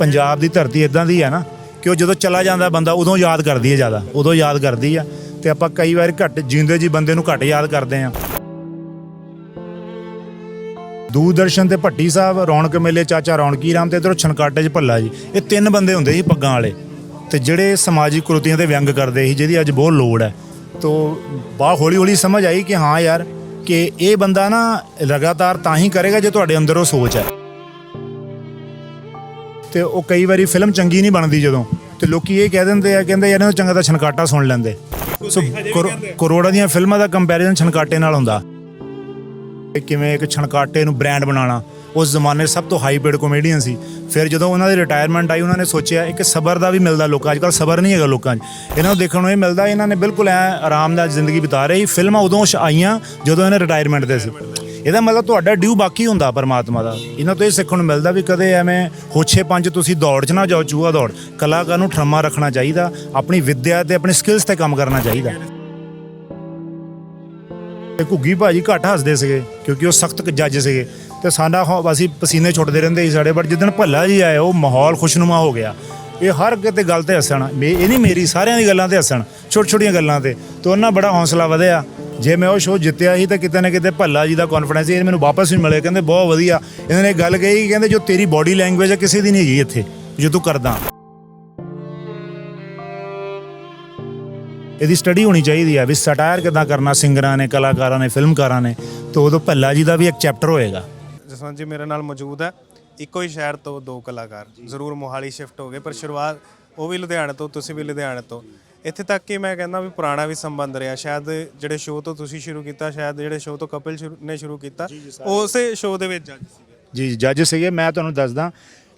ਪੰਜਾਬ ਦੀ ਧਰਤੀ ਇਦਾਂ ਦੀ ਹੈ ਨਾ ਕਿ ਉਹ ਜਦੋਂ ਚਲਾ ਜਾਂਦਾ ਬੰਦਾ ਉਦੋਂ ਯਾਦ ਕਰਦੀ ਹੈ ਜ਼ਿਆਦਾ, ਉਦੋਂ ਯਾਦ ਕਰਦੀ ਆ ਤੇ ਆਪਾਂ ਕਈ ਵਾਰ ਘੱਟ ਜਿੰਦੇ ਜੀ ਬੰਦੇ ਨੂੰ ਘੱਟ ਯਾਦ ਕਰਦੇ ਆ। ਦੂਰਦਰਸ਼ਨ ਤੇ ਭੱਟੀ ਸਾਹਿਬ, ਰੌਣਕ ਮੇਲੇ, ਚਾਚਾ ਰੌਣਕੀ ਰਾਮ ਤੇ ਇਧਰੋਂ ਛਨਕਾਟੇ 'ਚ ਭੱਲਾ ਜੀ। ਇਹ ਤਿੰਨ ਬੰਦੇ ਹੁੰਦੇ ਸੀ ਪੱਗਾਂ ਵਾਲੇ ਤੇ ਜਿਹੜੇ ਸਮਾਜਿਕ ਕੁਰਤੀਆਂ ਤੇ ਵਿਅੰਗ ਕਰਦੇ ਸੀ, ਜਿਹਦੀ ਅੱਜ ਬਹੁਤ ਲੋੜ ਹੈ। ਤੋ ਬਾ ਹੌਲੀ ਹੌਲੀ ਸਮਝ ਆਈ ਕਿ ਹਾਂ ਯਾਰ, ਕਿ ਇਹ ਬੰਦਾ ਨਾ ਲਗਾਤਾਰ ਤਾਂ ਹੀ ਕਰੇਗਾ ਜੇ ਤੁਹਾਡੇ ਅੰਦਰ ਉਹ ਸੋਚ ਹੈ। ਤੇ ਉਹ ਕਈ ਵਾਰੀ ਫਿਲਮ ਚੰਗੀ ਨਹੀਂ ਬਣਦੀ ਜਦੋਂ। ਤੇ ਲੋਕੀ ਇਹ ਕਹਿ ਦਿੰਦੇ ਆ, ਕਹਿੰਦੇ ਯਾਰ ਇਹਨੂੰ ਚੰਗਾ ਤਾਂ ਛਨਕਾਟਾ ਸੁਣ ਲੈਂਦੇ। ਸੋ ਕਰੋ- ਕਰੋੜਾਂ ਦੀਆਂ ਫਿਲਮਾਂ ਦਾ ਕੰਪੈਰੀਜ਼ਨ ਛਨਕਾਟੇ ਨਾਲ ਹੁੰਦਾ। ਕਿ ਕਿਵੇਂ ਇੱਕ ਛਣਕਾਟੇ ਨੂੰ ਬ੍ਰਾਂਡ ਬਣਾਉਣਾ। ਉਸ ਜ਼ਮਾਨੇ ਸਭ ਤੋਂ ਹਾਈਪੇਡ ਕਮੇਡੀਅਨ ਸੀ। ਫਿਰ ਜਦੋਂ ਉਹਨਾਂ ਦੀ ਰਿਟਾਇਰਮੈਂਟ ਆਈ, ਉਹਨਾਂ ਨੇ ਸੋਚਿਆ, ਇੱਕ ਸਬਰ ਦਾ ਵੀ ਮਿਲਦਾ ਲੋਕਾਂ ਅੱਜ ਕੱਲ੍ਹ ਸਬਰ ਨਹੀਂ ਹੈਗਾ ਲੋਕਾਂ 'ਚ। ਇਹਨਾਂ ਨੂੰ ਦੇਖਣ ਨੂੰ ਇਹ ਮਿਲਦਾ, ਇਹਨਾਂ ਨੇ ਬਿਲਕੁਲ ਐ ਆਰਾਮ ਨਾਲ ਜ਼ਿੰਦਗੀ ਬਿਤਾ ਰਹੀ। ਫਿਲਮਾਂ ਉਦੋਂ ਆਈਆਂ ਜਦੋਂ ਇਹਨਾਂ ਰਿਟਾਇਰਮੈਂਟ ਤੇ ਸੀ। ਇਹਦਾ ਮਤਲਬ ਤੁਹਾਡਾ ਡਿਊ ਬਾਕੀ ਹੁੰਦਾ ਪਰਮਾਤਮਾ ਦਾ। ਇਹਨਾਂ ਤੋਂ ਇਹ ਸਿੱਖਣ ਨੂੰ ਮਿਲਦਾ ਵੀ ਕਦੇ ਐਵੇਂ ਹੋਛੇ ਪੰਜ ਤੁਸੀਂ ਦੌੜ 'ਚ ਨਾ ਜਾਓ, ਚੂਹਾ ਦੌੜ। ਕਲਾਕਾਰ ਨੂੰ ਠਰਮਾ ਰੱਖਣਾ ਚਾਹੀਦਾ, ਆਪਣੀ ਵਿੱਦਿਆ ਤੇ ਆਪਣੀ ਸਕਿੱਲਸ ਤੇ ਕੰਮ ਕਰਨਾ ਚਾਹੀਦਾ। ਤੇ ਘੁੱਗੀ ਭਾਜੀ ਘੱਟ ਹੱਸਦੇ ਸੀਗੇ, ਕਿਉਂਕਿ ਉਹ ਸਖਤ ਜੱਜ ਸੀਗੇ। ਤੇ ਸਾਡਾ ਹੋ- ਅਸੀਂ ਪਸੀਨੇ ਛੁੱਟਦੇ ਰਹਿੰਦੇ ਸੀ ਸਾਡੇ ਬਟ ਜਿੱਦਣ ਭੱਲਾ ਜੀ ਆਇਆ ਉਹ ਮਾਹੌਲ ਖੁਸ਼ਨੁਮਾ ਹੋ ਗਿਆ। ਇਹ ਹਰ ਕਿਤੇ ਗੱਲ ਤੇ ਹੱਸਣ। ਮੇ- ਇਹ ਨਹੀਂ ਮੇਰੀ, ਸਾਰਿਆਂ ਦੀ ਗੱਲਾਂ ਤੇ ਹੱਸਣ ਛੋਟੀ ਛੋਟੀਆਂ ਗੱਲਾਂ ਤੇ। ਤੇ ਉਹਨਾਂ ਬੜਾ ਹੌਸਲਾ ਵਧਿਆ। ਜੇ ਮੈਂ ਉਹ ਸ਼ੋਅ ਜਿੱਤਿਆ ਸੀ ਤਾਂ ਕਿਤੇ ਨਾ ਕਿਤੇ ਭੱਲਾ ਜੀ ਦਾ ਕੌਨਫੀਡੈਂਸ ਇਹ ਮੈਨੂੰ ਵਾਪਸ ਵੀ ਮਿਲੇ ਕਹਿੰਦੇ, ਬਹੁਤ ਵਧੀਆ। ਇਹਨਾਂ ਨੇ ਗੱਲ ਕਹੀ, ਕਹਿੰਦੇ, ਜੋ ਤੇਰੀ ਬਾਡੀ ਲੈਂਗੁਏਜ ਹੈ ਕਿਸੇ ਦੀ ਨਹੀਂ ਹੈਗੀ ਇੱਥੇ, ਜੋ ਤੂੰ ਕਰਦਾ। ਇਹਦੀ ਸਟੱਡੀ ਹੋਣੀ ਚਾਹੀਦੀ ਹੈ ਵੀ ਸਟਾਇਰ ਕਿਦਾਂ ਕਰਨਾ, ਸਿੰਗਰਾਂ ਨੇ, ਕਲਾਕਾਰਾਂ ਨੇ, ਫਿਲਮਕਾਰਾਂ ਨੇ, ਤੇ ਉਦੋਂ ਭੱਲਾ ਜੀ ਦਾ ਵੀ ਇੱਕ ਚੈਪਟਰ ਹੋਏਗਾ। ਜਸਵੰਤ ਜੀ, ਮੇਰੇ ਨਾਲ ਮੌਜੂਦ ਹੈ। ਇੱਕੋ ਹੀ ਸ਼ਹਿਰ ਤੋਂ ਦੋ ਕਲਾਕਾਰ, ਜ਼ਰੂਰ ਮੋਹਾਲੀ ਸ਼ਿਫਟ ਹੋ ਗਏ, ਪਰ ਸ਼ੁਰੂਆਤ ਉਹ ਵੀ ਲੁਧਿਆਣੇ ਤੋਂ, ਤੁਸੀਂ ਵੀ ਲੁਧਿਆਣੇ ਤੋਂ। ਇੱਥੇ ਤੱਕ ਕਿ ਮੈਂ ਕਹਿੰਦਾ ਵੀ ਪੁਰਾਣਾ ਵੀ ਸੰਬੰਧ ਰਿਹਾ। ਸ਼ਾਇਦ ਜਿਹੜੇ ਸ਼ੋਅ ਤੋਂ ਤੁਸੀਂ ਸ਼ੁਰੂ ਕੀਤਾ ਸ਼ਾਇਦ ਜਿਹੜੇ ਸ਼ੋਅ ਤੋਂ ਕਪਿਲ ਸ਼ੁਰੂ- ਨੇ ਸ਼ੁਰੂ ਕੀਤਾ ਉਸੇ ਸ਼ੋਅ ਦੇ ਵਿੱਚ ਜੱਜ ਸੀਗੇ। ਜੀ ਜੱਜ ਸੀਗੇ। ਮੈਂ ਤੁਹਾਨੂੰ ਦੱਸਦਾ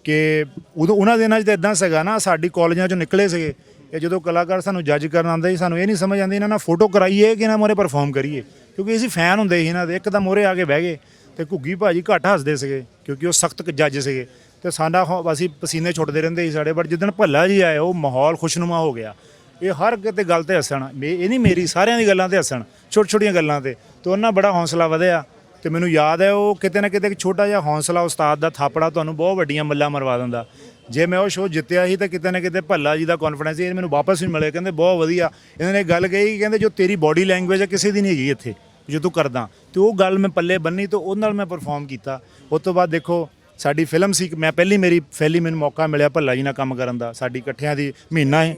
ਕਿ ਉਦੋਂ ਉਹਨਾਂ ਦਿਨਾਂ 'ਚ ਤਾਂ ਇਦਾਂ ਸੀਗਾ ਨਾ ਸਾਡੀ ਕਾਲਜਾਂ 'ਚੋਂ ਨਿਕਲੇ ਸੀਗੇ। ਇਹ ਜਦੋਂ ਕਲਾਕਾਰ ਸਾਨੂੰ ਜੱਜ ਕਰਨ ਆਉਂਦੇ ਸੀ ਸਾਨੂੰ ਇਹ ਨਹੀਂ ਸਮਝ ਆਉਂਦੀ ਇਹਨਾਂ ਨਾਲ ਫੋਟੋ ਕਰਾਈਏ ਕਿ ਇਹਨਾਂ ਮੋਰੇ ਪਰਫਾਰਮ ਕਰੀਏ। ਕਿਉਂਕਿ ਅਸੀਂ ਫੈਨ ਹੁੰਦੇ ਸੀ ਇਹਨਾਂ ਦੇ ਇੱਕ ਤਾਂ ਮੋਰੇ ਆ ਕੇ ਬਹਿ ਗਏ ਤੇ ਘੁੱਗੀ ਭਾਜੀ ਘੱਟ ਹੱਸਦੇ ਸੀਗੇ ਕਿਉਂਕਿ ਉਹ ਸਖਤ ਜੱਜ ਸੀਗੇ। ਤੇ ਸਾਡਾ ਹੋ- ਅਸੀਂ ਪਸੀਨੇ ਛੁੱਟਦੇ ਰਹਿੰਦੇ ਸੀ ਸਾਡੇ ਪਰ ਜਿੱਦਣ ਭੱਲਾ ਜੀ ਆਏ ਉਹ ਮਾਹੌਲ ਖੁਸ਼ਨੁਮਾ ਹੋ ਗਿਆ। ਇਹ ਹਰ ਕਿਤੇ ਗੱਲ ਤੇ ਹੱਸਣ। ਮੇ- ਇਹ ਨਹੀਂ ਮੇਰੀ, ਸਾਰਿਆਂ ਦੀ ਗੱਲਾਂ ਤੇ ਹੱਸਣ ਛੋਟੀ ਛੋਟੀਆਂ ਗੱਲਾਂ ਤੇ। ਤੇ ਉਹਨਾਂ ਬੜਾ ਹੌਸਲਾ ਵਧਿਆ। ਤੇ ਮੈਨੂੰ ਯਾਦ ਹੈ ਉਹ ਕਿਤੇ ਨਾ ਕਿਤੇ ਇੱਕ ਛੋਟਾ ਜਿਹਾ ਹੌਸਲਾ ਉਸਤਾਦ ਦਾ ਥਾਪੜਾ ਤੁਹਾਨੂੰ ਬਹੁਤ ਵੱਡੀਆਂ ਮੱਲਾਂ ਮਰਵਾ ਦਿੰਦਾ। ਜੇ ਮੈਂ ਉਹ ਸ਼ੋਅ ਜਿੱਤਿਆ ਸੀ ਤਾਂ ਕਿਤੇ ਨਾ ਕਿਤੇ ਭੱਲਾ ਜੀ ਦਾ ਕੌਨਫੀਡੈਂਸ ਇਹ ਮੈਨੂੰ ਵਾਪਸ ਨਹੀਂ ਮਿਲਿਆ। ਕਹਿੰਦੇ, ਬਹੁਤ ਵਧੀਆ। ਇਹਨਾਂ ਨੇ ਗੱਲ ਕਹੀ ਕਹਿੰਦੇ, ਜੋ ਤੇਰੀ ਬਾਡੀ ਲੈਂਗੁਏਜ ਹੈ, ਕਿਸੇ ਦੀ ਨਹੀਂ ਹੈਗੀ ਇੱਥੇ, ਜੋ ਤੂੰ ਕਰਦਾ। ਤੇ ਉਹ ਗੱਲ ਮੈਂ ਪੱਲੇ ਬੰਨੀ ਤੇ ਉਹਦੇ ਨਾਲ ਮੈਂ ਪਰਫਾਰਮ ਕੀਤਾ। ਉਸ ਤੋਂ ਬਾਅਦ ਦੇਖੋ ਸਾਡੀ ਫਿਲਮ ਸੀ, ਮੈਂ ਪਹਿਲੀ ਮੇਰੀ ਪਹਿਲੀ ਮੈਨੂੰ ਮੌਕਾ ਮਿਲਿਆ ਭੱਲਾ ਜੀ ਨਾਲ ਕੰਮ ਕਰਨ ਦਾ। ਸਾਡੀ ਇਕੱਠਿਆਂ ਦੀ ਮਹੀਨਾ ਹੈ।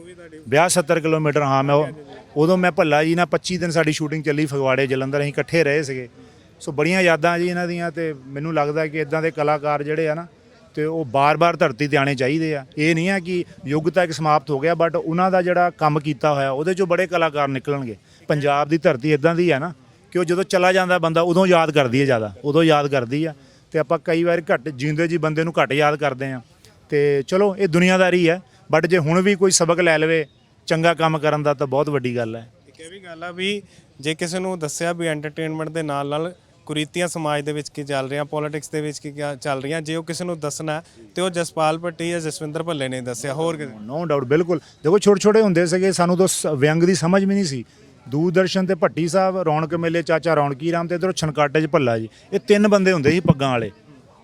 ਵਿਆਹ 70 ਕਿਲੋਮੀਟਰ, ਹਾਂ, ਮੈਂ ਉਹ- ਉਦੋਂ ਮੈਂ ਭੱਲਾ ਜੀ ਨਾਲ 25 ਦਿਨ ਸਾਡੀ ਸ਼ੂਟਿੰਗ ਚੱਲੀ ਫਗਵਾੜੇ, ਜਲੰਧਰ, ਅਸੀਂ ਇਕੱਠੇ ਰਹੇ ਸੀਗੇ। ਸੋ ਬੜੀਆਂ ਯਾਦਾਂ ਜੀ ਇਹਨਾਂ ਦੀਆਂ ਤੇ ਮੈਨੂੰ ਲੱਗਦਾ ਕਿ ਇਦਾਂ ਦੇ ਕਲਾਕਾਰ ਜਿਹੜੇ ਆ ਨਾ, ਤੇ ਉਹ ਬਾਰ-ਬਾਰ ਧਰਤੀ ਤੇ ਆਣੇ ਚਾਹੀਦੇ ਆ। ਇਹ ਨਹੀਂ ਆ ਕਿ ਯੁੱਗ ਤਾਂ ਇੱਕ ਸਮਾਪਤ ਹੋ ਗਿਆ ਬਟ ਉਹਨਾਂ ਦਾ ਜਿਹੜਾ ਕੰਮ ਕੀਤਾ ਹੋਇਆ, ਉਹਦੇ ਚੋਂ ਬੜੇ ਕਲਾਕਾਰ ਨਿਕਲਣਗੇ। ਪੰਜਾਬ ਦੀ ਧਰਤੀ ਇਦਾਂ ਦੀ ਆ ਨਾ ਕਿ ਉਹ ਜਦੋਂ ਚਲਾ ਜਾਂਦਾ ਬੰਦਾ, ਉਦੋਂ ਯਾਦ ਕਰਦੀ ਹੈ ਜ਼ਿਆਦਾ, ਉਦੋਂ ਯਾਦ ਕਰਦੀ ਆ। ਤੇ ਆਪਾਂ ਕਈ ਵਾਰ ਘੱਟ ਜਿੰਦੇ ਜੀ ਬੰਦੇ ਨੂੰ ਘੱਟ ਯਾਦ ਕਰਦੇ ਆ ਤੇ ਚਲੋ ਇਹ ਦੁਨੀਆਦਾਰੀ ਹੈ ਬਟ ਜੇ ਹੁਣ ਵੀ ਕੋਈ ਸਬਕ ਲੈ ਲਵੇ ਚੰਗਾ ਕੰਮ ਕਰਨ ਦਾ ਤਾਂ ਬਹੁਤ ਵੱਡੀ ਗੱਲ ਹੈ। ਇੱਕ ਇਹ ਵੀ ਗੱਲ ਆ ਵੀ ਜੇ ਕਿਸੇ ਨੂੰ ਦੱਸਿਆ ਵੀ ਐਂਟਰਟੇਨਮੈਂਟ ਦੇ ਨਾਲ ਨਾਲ ਕੁਰੀਤੀਆਂ ਸਮਾਜ ਦੇ ਵਿੱਚ ਕੀ ਚੱਲ ਰਹੀਆਂ ਪੋਲਿਟਿਕਸ ਦੇ ਵਿੱਚ ਕੀ ਚੱਲ ਰਹੀਆਂ ਜੇ ਉਹ ਕਿਸੇ ਨੂੰ ਦੱਸਣਾ ਤੇ ਉਹ ਜਸਪਾਲ ਭੱਟੀ ਜਾਂ ਜਸਵਿੰਦਰ ਭੱਲੇ ਨੇ ਦੱਸਿਆ ਹੋਰ ਨੇ। ਡਾਊਟ ਬਿਲਕੁਲ। ਦੇਖੋ ਛੋਟੇ ਛੋਟੇ ਹੁੰਦੇ ਸੀਗੇ ਸਾਨੂੰ ਤਾਂ ਵਿਅੰਗ ਦੀ ਸਮਝ ਵੀ ਨਹੀਂ ਸੀ। ਦੂਰਦਰਸ਼ਨ ਤੇ ਭੱਟੀ ਸਾਹਿਬ, ਰੌਣਕ ਮੇਲੇ, ਚਾਚਾ ਰੌਣਕੀ ਰਾਮ ਤੇ ਇਧਰੋਂ ਛਣਕਾਟੇ 'ਚ ਭੱਲਾ ਜੀ। ਇਹ ਤਿੰਨ ਬੰਦੇ ਹੁੰਦੇ ਸੀ ਪੱਗਾਂ ਵਾਲੇ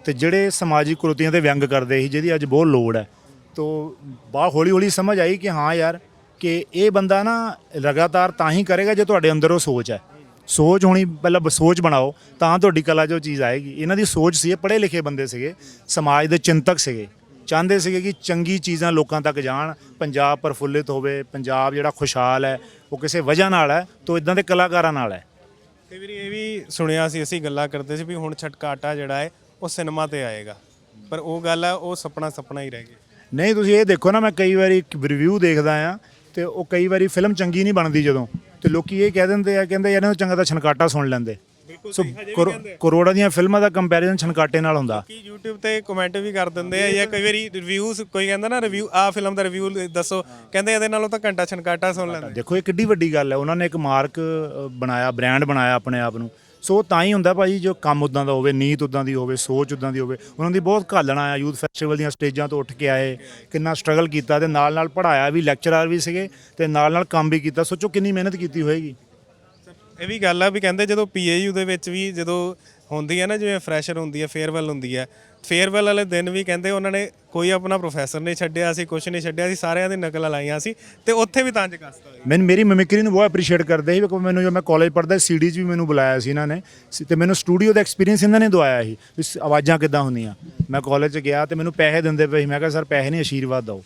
ਤੇ ਜਿਹੜੇ ਸਮਾਜਿਕ ਕੁਰਤੀਆਂ ਤੇ ਵਿਅੰਗ ਕਰਦੇ ਸੀ, ਜਿਹਦੀ ਅੱਜ ਬਹੁਤ ਲੋੜ ਹੈ। ਤੋ ਬਾ ਹੌਲੀ ਹੌਲੀ ਸਮਝ ਆਈ ਕਿ ਹਾਂ ਯਾਰ, ਕਿ ਇਹ ਬੰਦਾ ਨਾ ਲਗਾਤਾਰ ਤਾਂ ਹੀ ਕਰੇਗਾ ਜੇ ਤੁਹਾਡੇ ਅੰਦਰ ਉਹ ਸੋਚ ਹੈ। ਸੋਚ ਹੋਣੀ, ਪਹਿਲਾਂ ਬ- ਸੋਚ ਬਣਾਓ, ਤਾਂ ਤੁਹਾਡੀ ਕਲਾ 'ਚ ਉਹ ਚੀਜ਼ ਆਏਗੀ। ਇਹਨਾਂ ਦੀ ਸੋਚ ਸੀ, ਇਹ ਪੜ੍ਹੇ ਲਿਖੇ ਬੰਦੇ ਸੀਗੇ, ਸਮਾਜ ਦੇ ਚਿੰਤਕ ਸੀਗੇ। ਚਾਹੁੰਦੇ ਸੀਗੇ ਕਿ ਚੰਗੀ ਚੀਜ਼ਾਂ ਲੋਕਾਂ ਤੱਕ ਜਾਣ, ਪੰਜਾਬ ਪ੍ਰਫੁੱਲਿਤ ਹੋਵੇ, ਪੰਜਾਬ ਜਿਹੜਾ ਖੁਸ਼ਹਾਲ ਹੈ ਉਹ ਕਿਸੇ ਵਜ੍ਹਾ ਨਾਲ ਹੈ ਤੋਂ ਇਦਾਂ ਦੇ ਕਲਾਕਾਰਾਂ ਨਾਲ ਹੈ। ਕਈ ਵਾਰੀ ਇਹ ਵੀ ਸੁਣਿਆ ਸੀ ਅਸੀਂ ਗੱਲਾਂ ਕਰਦੇ ਸੀ ਵੀ ਹੁਣ ਛਟਕਾਟਾ ਜਿਹੜਾ ਹੈ ਉਹ ਸਿਨੇਮਾ ਤੇ ਆਏਗਾ। ਪਰ ਉਹ ਗੱਲ ਹੈ ਉਹ ਸੁਪਨਾ ਸੁਪਨਾ ਹੀ ਰਹਿ ਗਿਆ। ਨਹੀਂ ਤੁਸੀਂ ਇਹ ਦੇਖੋ ਨਾ ਮੈਂ ਕਈ ਵਾਰੀ ਰਿਵਿਊ ਦੇਖਦਾ ਆ ਤੇ ਉਹ ਕਈ ਵਾਰੀ ਫਿਲਮ ਚੰਗੀ ਨਹੀਂ ਬਣਦੀ ਜਦੋਂ। ਤੇ ਲੋਕੀ ਇਹ ਕਹਿ ਦਿੰਦੇ ਆ ਕਹਿੰਦੇ ਯਾਰ ਇਹਨੂੰ ਚੰਗਾ ਤਾਂ ਛਣਕਾਟਾ ਸੁਣ ਲੈਂਦੇ। ਸੋ ਕਰੋ- ਕਰੋੜਾਂ ਦੀਆਂ ਫਿਲਮਾਂ ਦਾ ਕੰਪੈਰੀਜ਼ਨ ਛਣਕਾਟੇ ਨਾਲ ਹੁੰਦਾ। ਕੀ YouTube ਤੇ ਕਮੈਂਟ ਵੀ ਕਰ ਦਿੰਦੇ ਆ ਜਾਂ ਕਈ ਵਾਰੀ ਰਿਵਿਊਜ਼ ਕੋਈ ਕਹਿੰਦਾ ਨਾ ਰਿਵਿਊ ਆ ਫਿਲਮ ਦਾ ਰਿਵਿਊ ਦੱਸੋ। ਕਹਿੰਦੇ ਇਹਦੇ ਨਾਲੋਂ ਤਾਂ ਘੰਟਾ ਛਨਕਾਟਾ ਸੁਣ ਲੈਂਦੇ ਦੇਖੋ ਇਹ ਕਿੱਡੀ ਵੱਡੀ ਗੱਲ ਹੈ। ਉਹਨਾਂ ਨੇ ਇੱਕ ਮਾਰਕ ਅ, ਬਣਾਇਆ ਬ੍ਰਾਂਡ ਬਣਾਇਆ ਆਪਣੇ ਆਪ ਨੂੰ। ਸੋ ਤਾਂ ਹੀ ਹੁੰਦਾ ਭਾਜੀ ਜੋ ਕੰਮ ਉਦਾਂ ਦਾ ਹੋਵੇ ਨੀਤ ਉਦਾਂ ਦੀ ਹੋਵੇ ਸੋਚ ਉਦਾਂ ਦੀ ਹੋਵੇ। ਉਹਨਾਂ ਦੀ ਬਹੁਤ ਘਾਲਣਾ ਆ ਯੂਥ ਫੈਸਟੀਵਲ ਦੀਆਂ ਸਟੇਜਾਂ ਤੋਂ ਉੱਠ ਕੇ ਆਏ। ਕਿੰਨਾ ਸਟਰਗਲ ਕੀਤਾ ਤੇ ਨਾਲ ਨਾਲ ਪੜਾਇਆ ਵੀ ਲੈਕਚਰਰ ਵੀ ਸੀਗੇ ਤੇ ਨਾਲ ਨਾਲ ਕੰਮ ਵੀ ਕੀਤਾ। ਸੋਚੋ ਕਿੰਨੀ ਮਿਹਨਤ ਕੀਤੀ ਹੋਏਗੀ। ਇਹ ਵੀ ਗੱਲ ਆ ਵੀ ਕਹਿੰਦੇ ਜਦੋਂ ਪੀਏਯੂ ਦੇ ਵਿੱਚ ਵੀ ਜਦੋਂ ਹੁੰਦੀ ਹੈ ਨਾ, ਜਿਵੇਂ ਫਰੈਸ਼ਰ ਹੁੰਦੀ ਹੈ ਫੇਅਰਵੈਲ ਹੁੰਦੀ ਹੈ ਫੇਅਰਵੈਲ ਵਾਲੇ ਦਿਨ ਵੀ ਕਹਿੰਦੇ ਉਹਨਾਂ ਨੇ ਕੋਈ ਆਪਣਾ ਪ੍ਰੋਫੈਸਰ ਨਹੀਂ ਛੱਡਿਆ ਸੀ ਕੁਝ ਨਹੀਂ ਛੱਡਿਆ ਸੀ, ਸਾਰਿਆਂ ਦੀ ਨਕਲਾਂ ਲਾਈਆਂ ਸੀ ਤੇ ਉੱਥੇ ਵੀ ਤਾਂ ਕੱਸਤਾ ਹੋਇਆ। ਮੈਨੂੰ, ਮੇਰੀ ਮਿਮਿਕਰੀ ਨੂੰ ਬਹੁਤ ਐਪਰੀਸ਼ੀਏਟ ਕਰਦੇ ਸੀ, ਕਿਉਂਕਿ ਮੈਨੂੰ ਜਦੋਂ ਮੈਂ ਕਾਲਜ ਪੜ੍ਹਦਾ ਸੀਡੀ 'ਚ ਵੀ ਮੈਨੂੰ ਬੁਲਾਇਆ ਸੀ ਇਹਨਾਂ ਨੇ, ਸੀ ਤੇ ਮੈਨੂੰ ਸਟੂਡੀਓ ਦਾ ਐਕਸਪੀਰੀਅੰਸ ਇਹਨਾਂ ਨੇ ਦਵਾਇਆ ਸੀ, ਵੀ ਆਵਾਜ਼ਾਂ ਕਿੱਦਾਂ ਹੁੰਦੀਆਂ। ਮੈਂ ਕਾਲਜ 'ਚ ਗਿਆ ਤੇ ਮੈਨੂੰ ਪੈਸੇ ਦਿੰਦੇ ਪਏ ਸੀ, ਮੈਂ ਕਿਹਾ, ਸਰ, ਪੈਸੇ ਨਹੀਂ ਆਸ਼ੀਰਵਾਦ ਦਿਓ।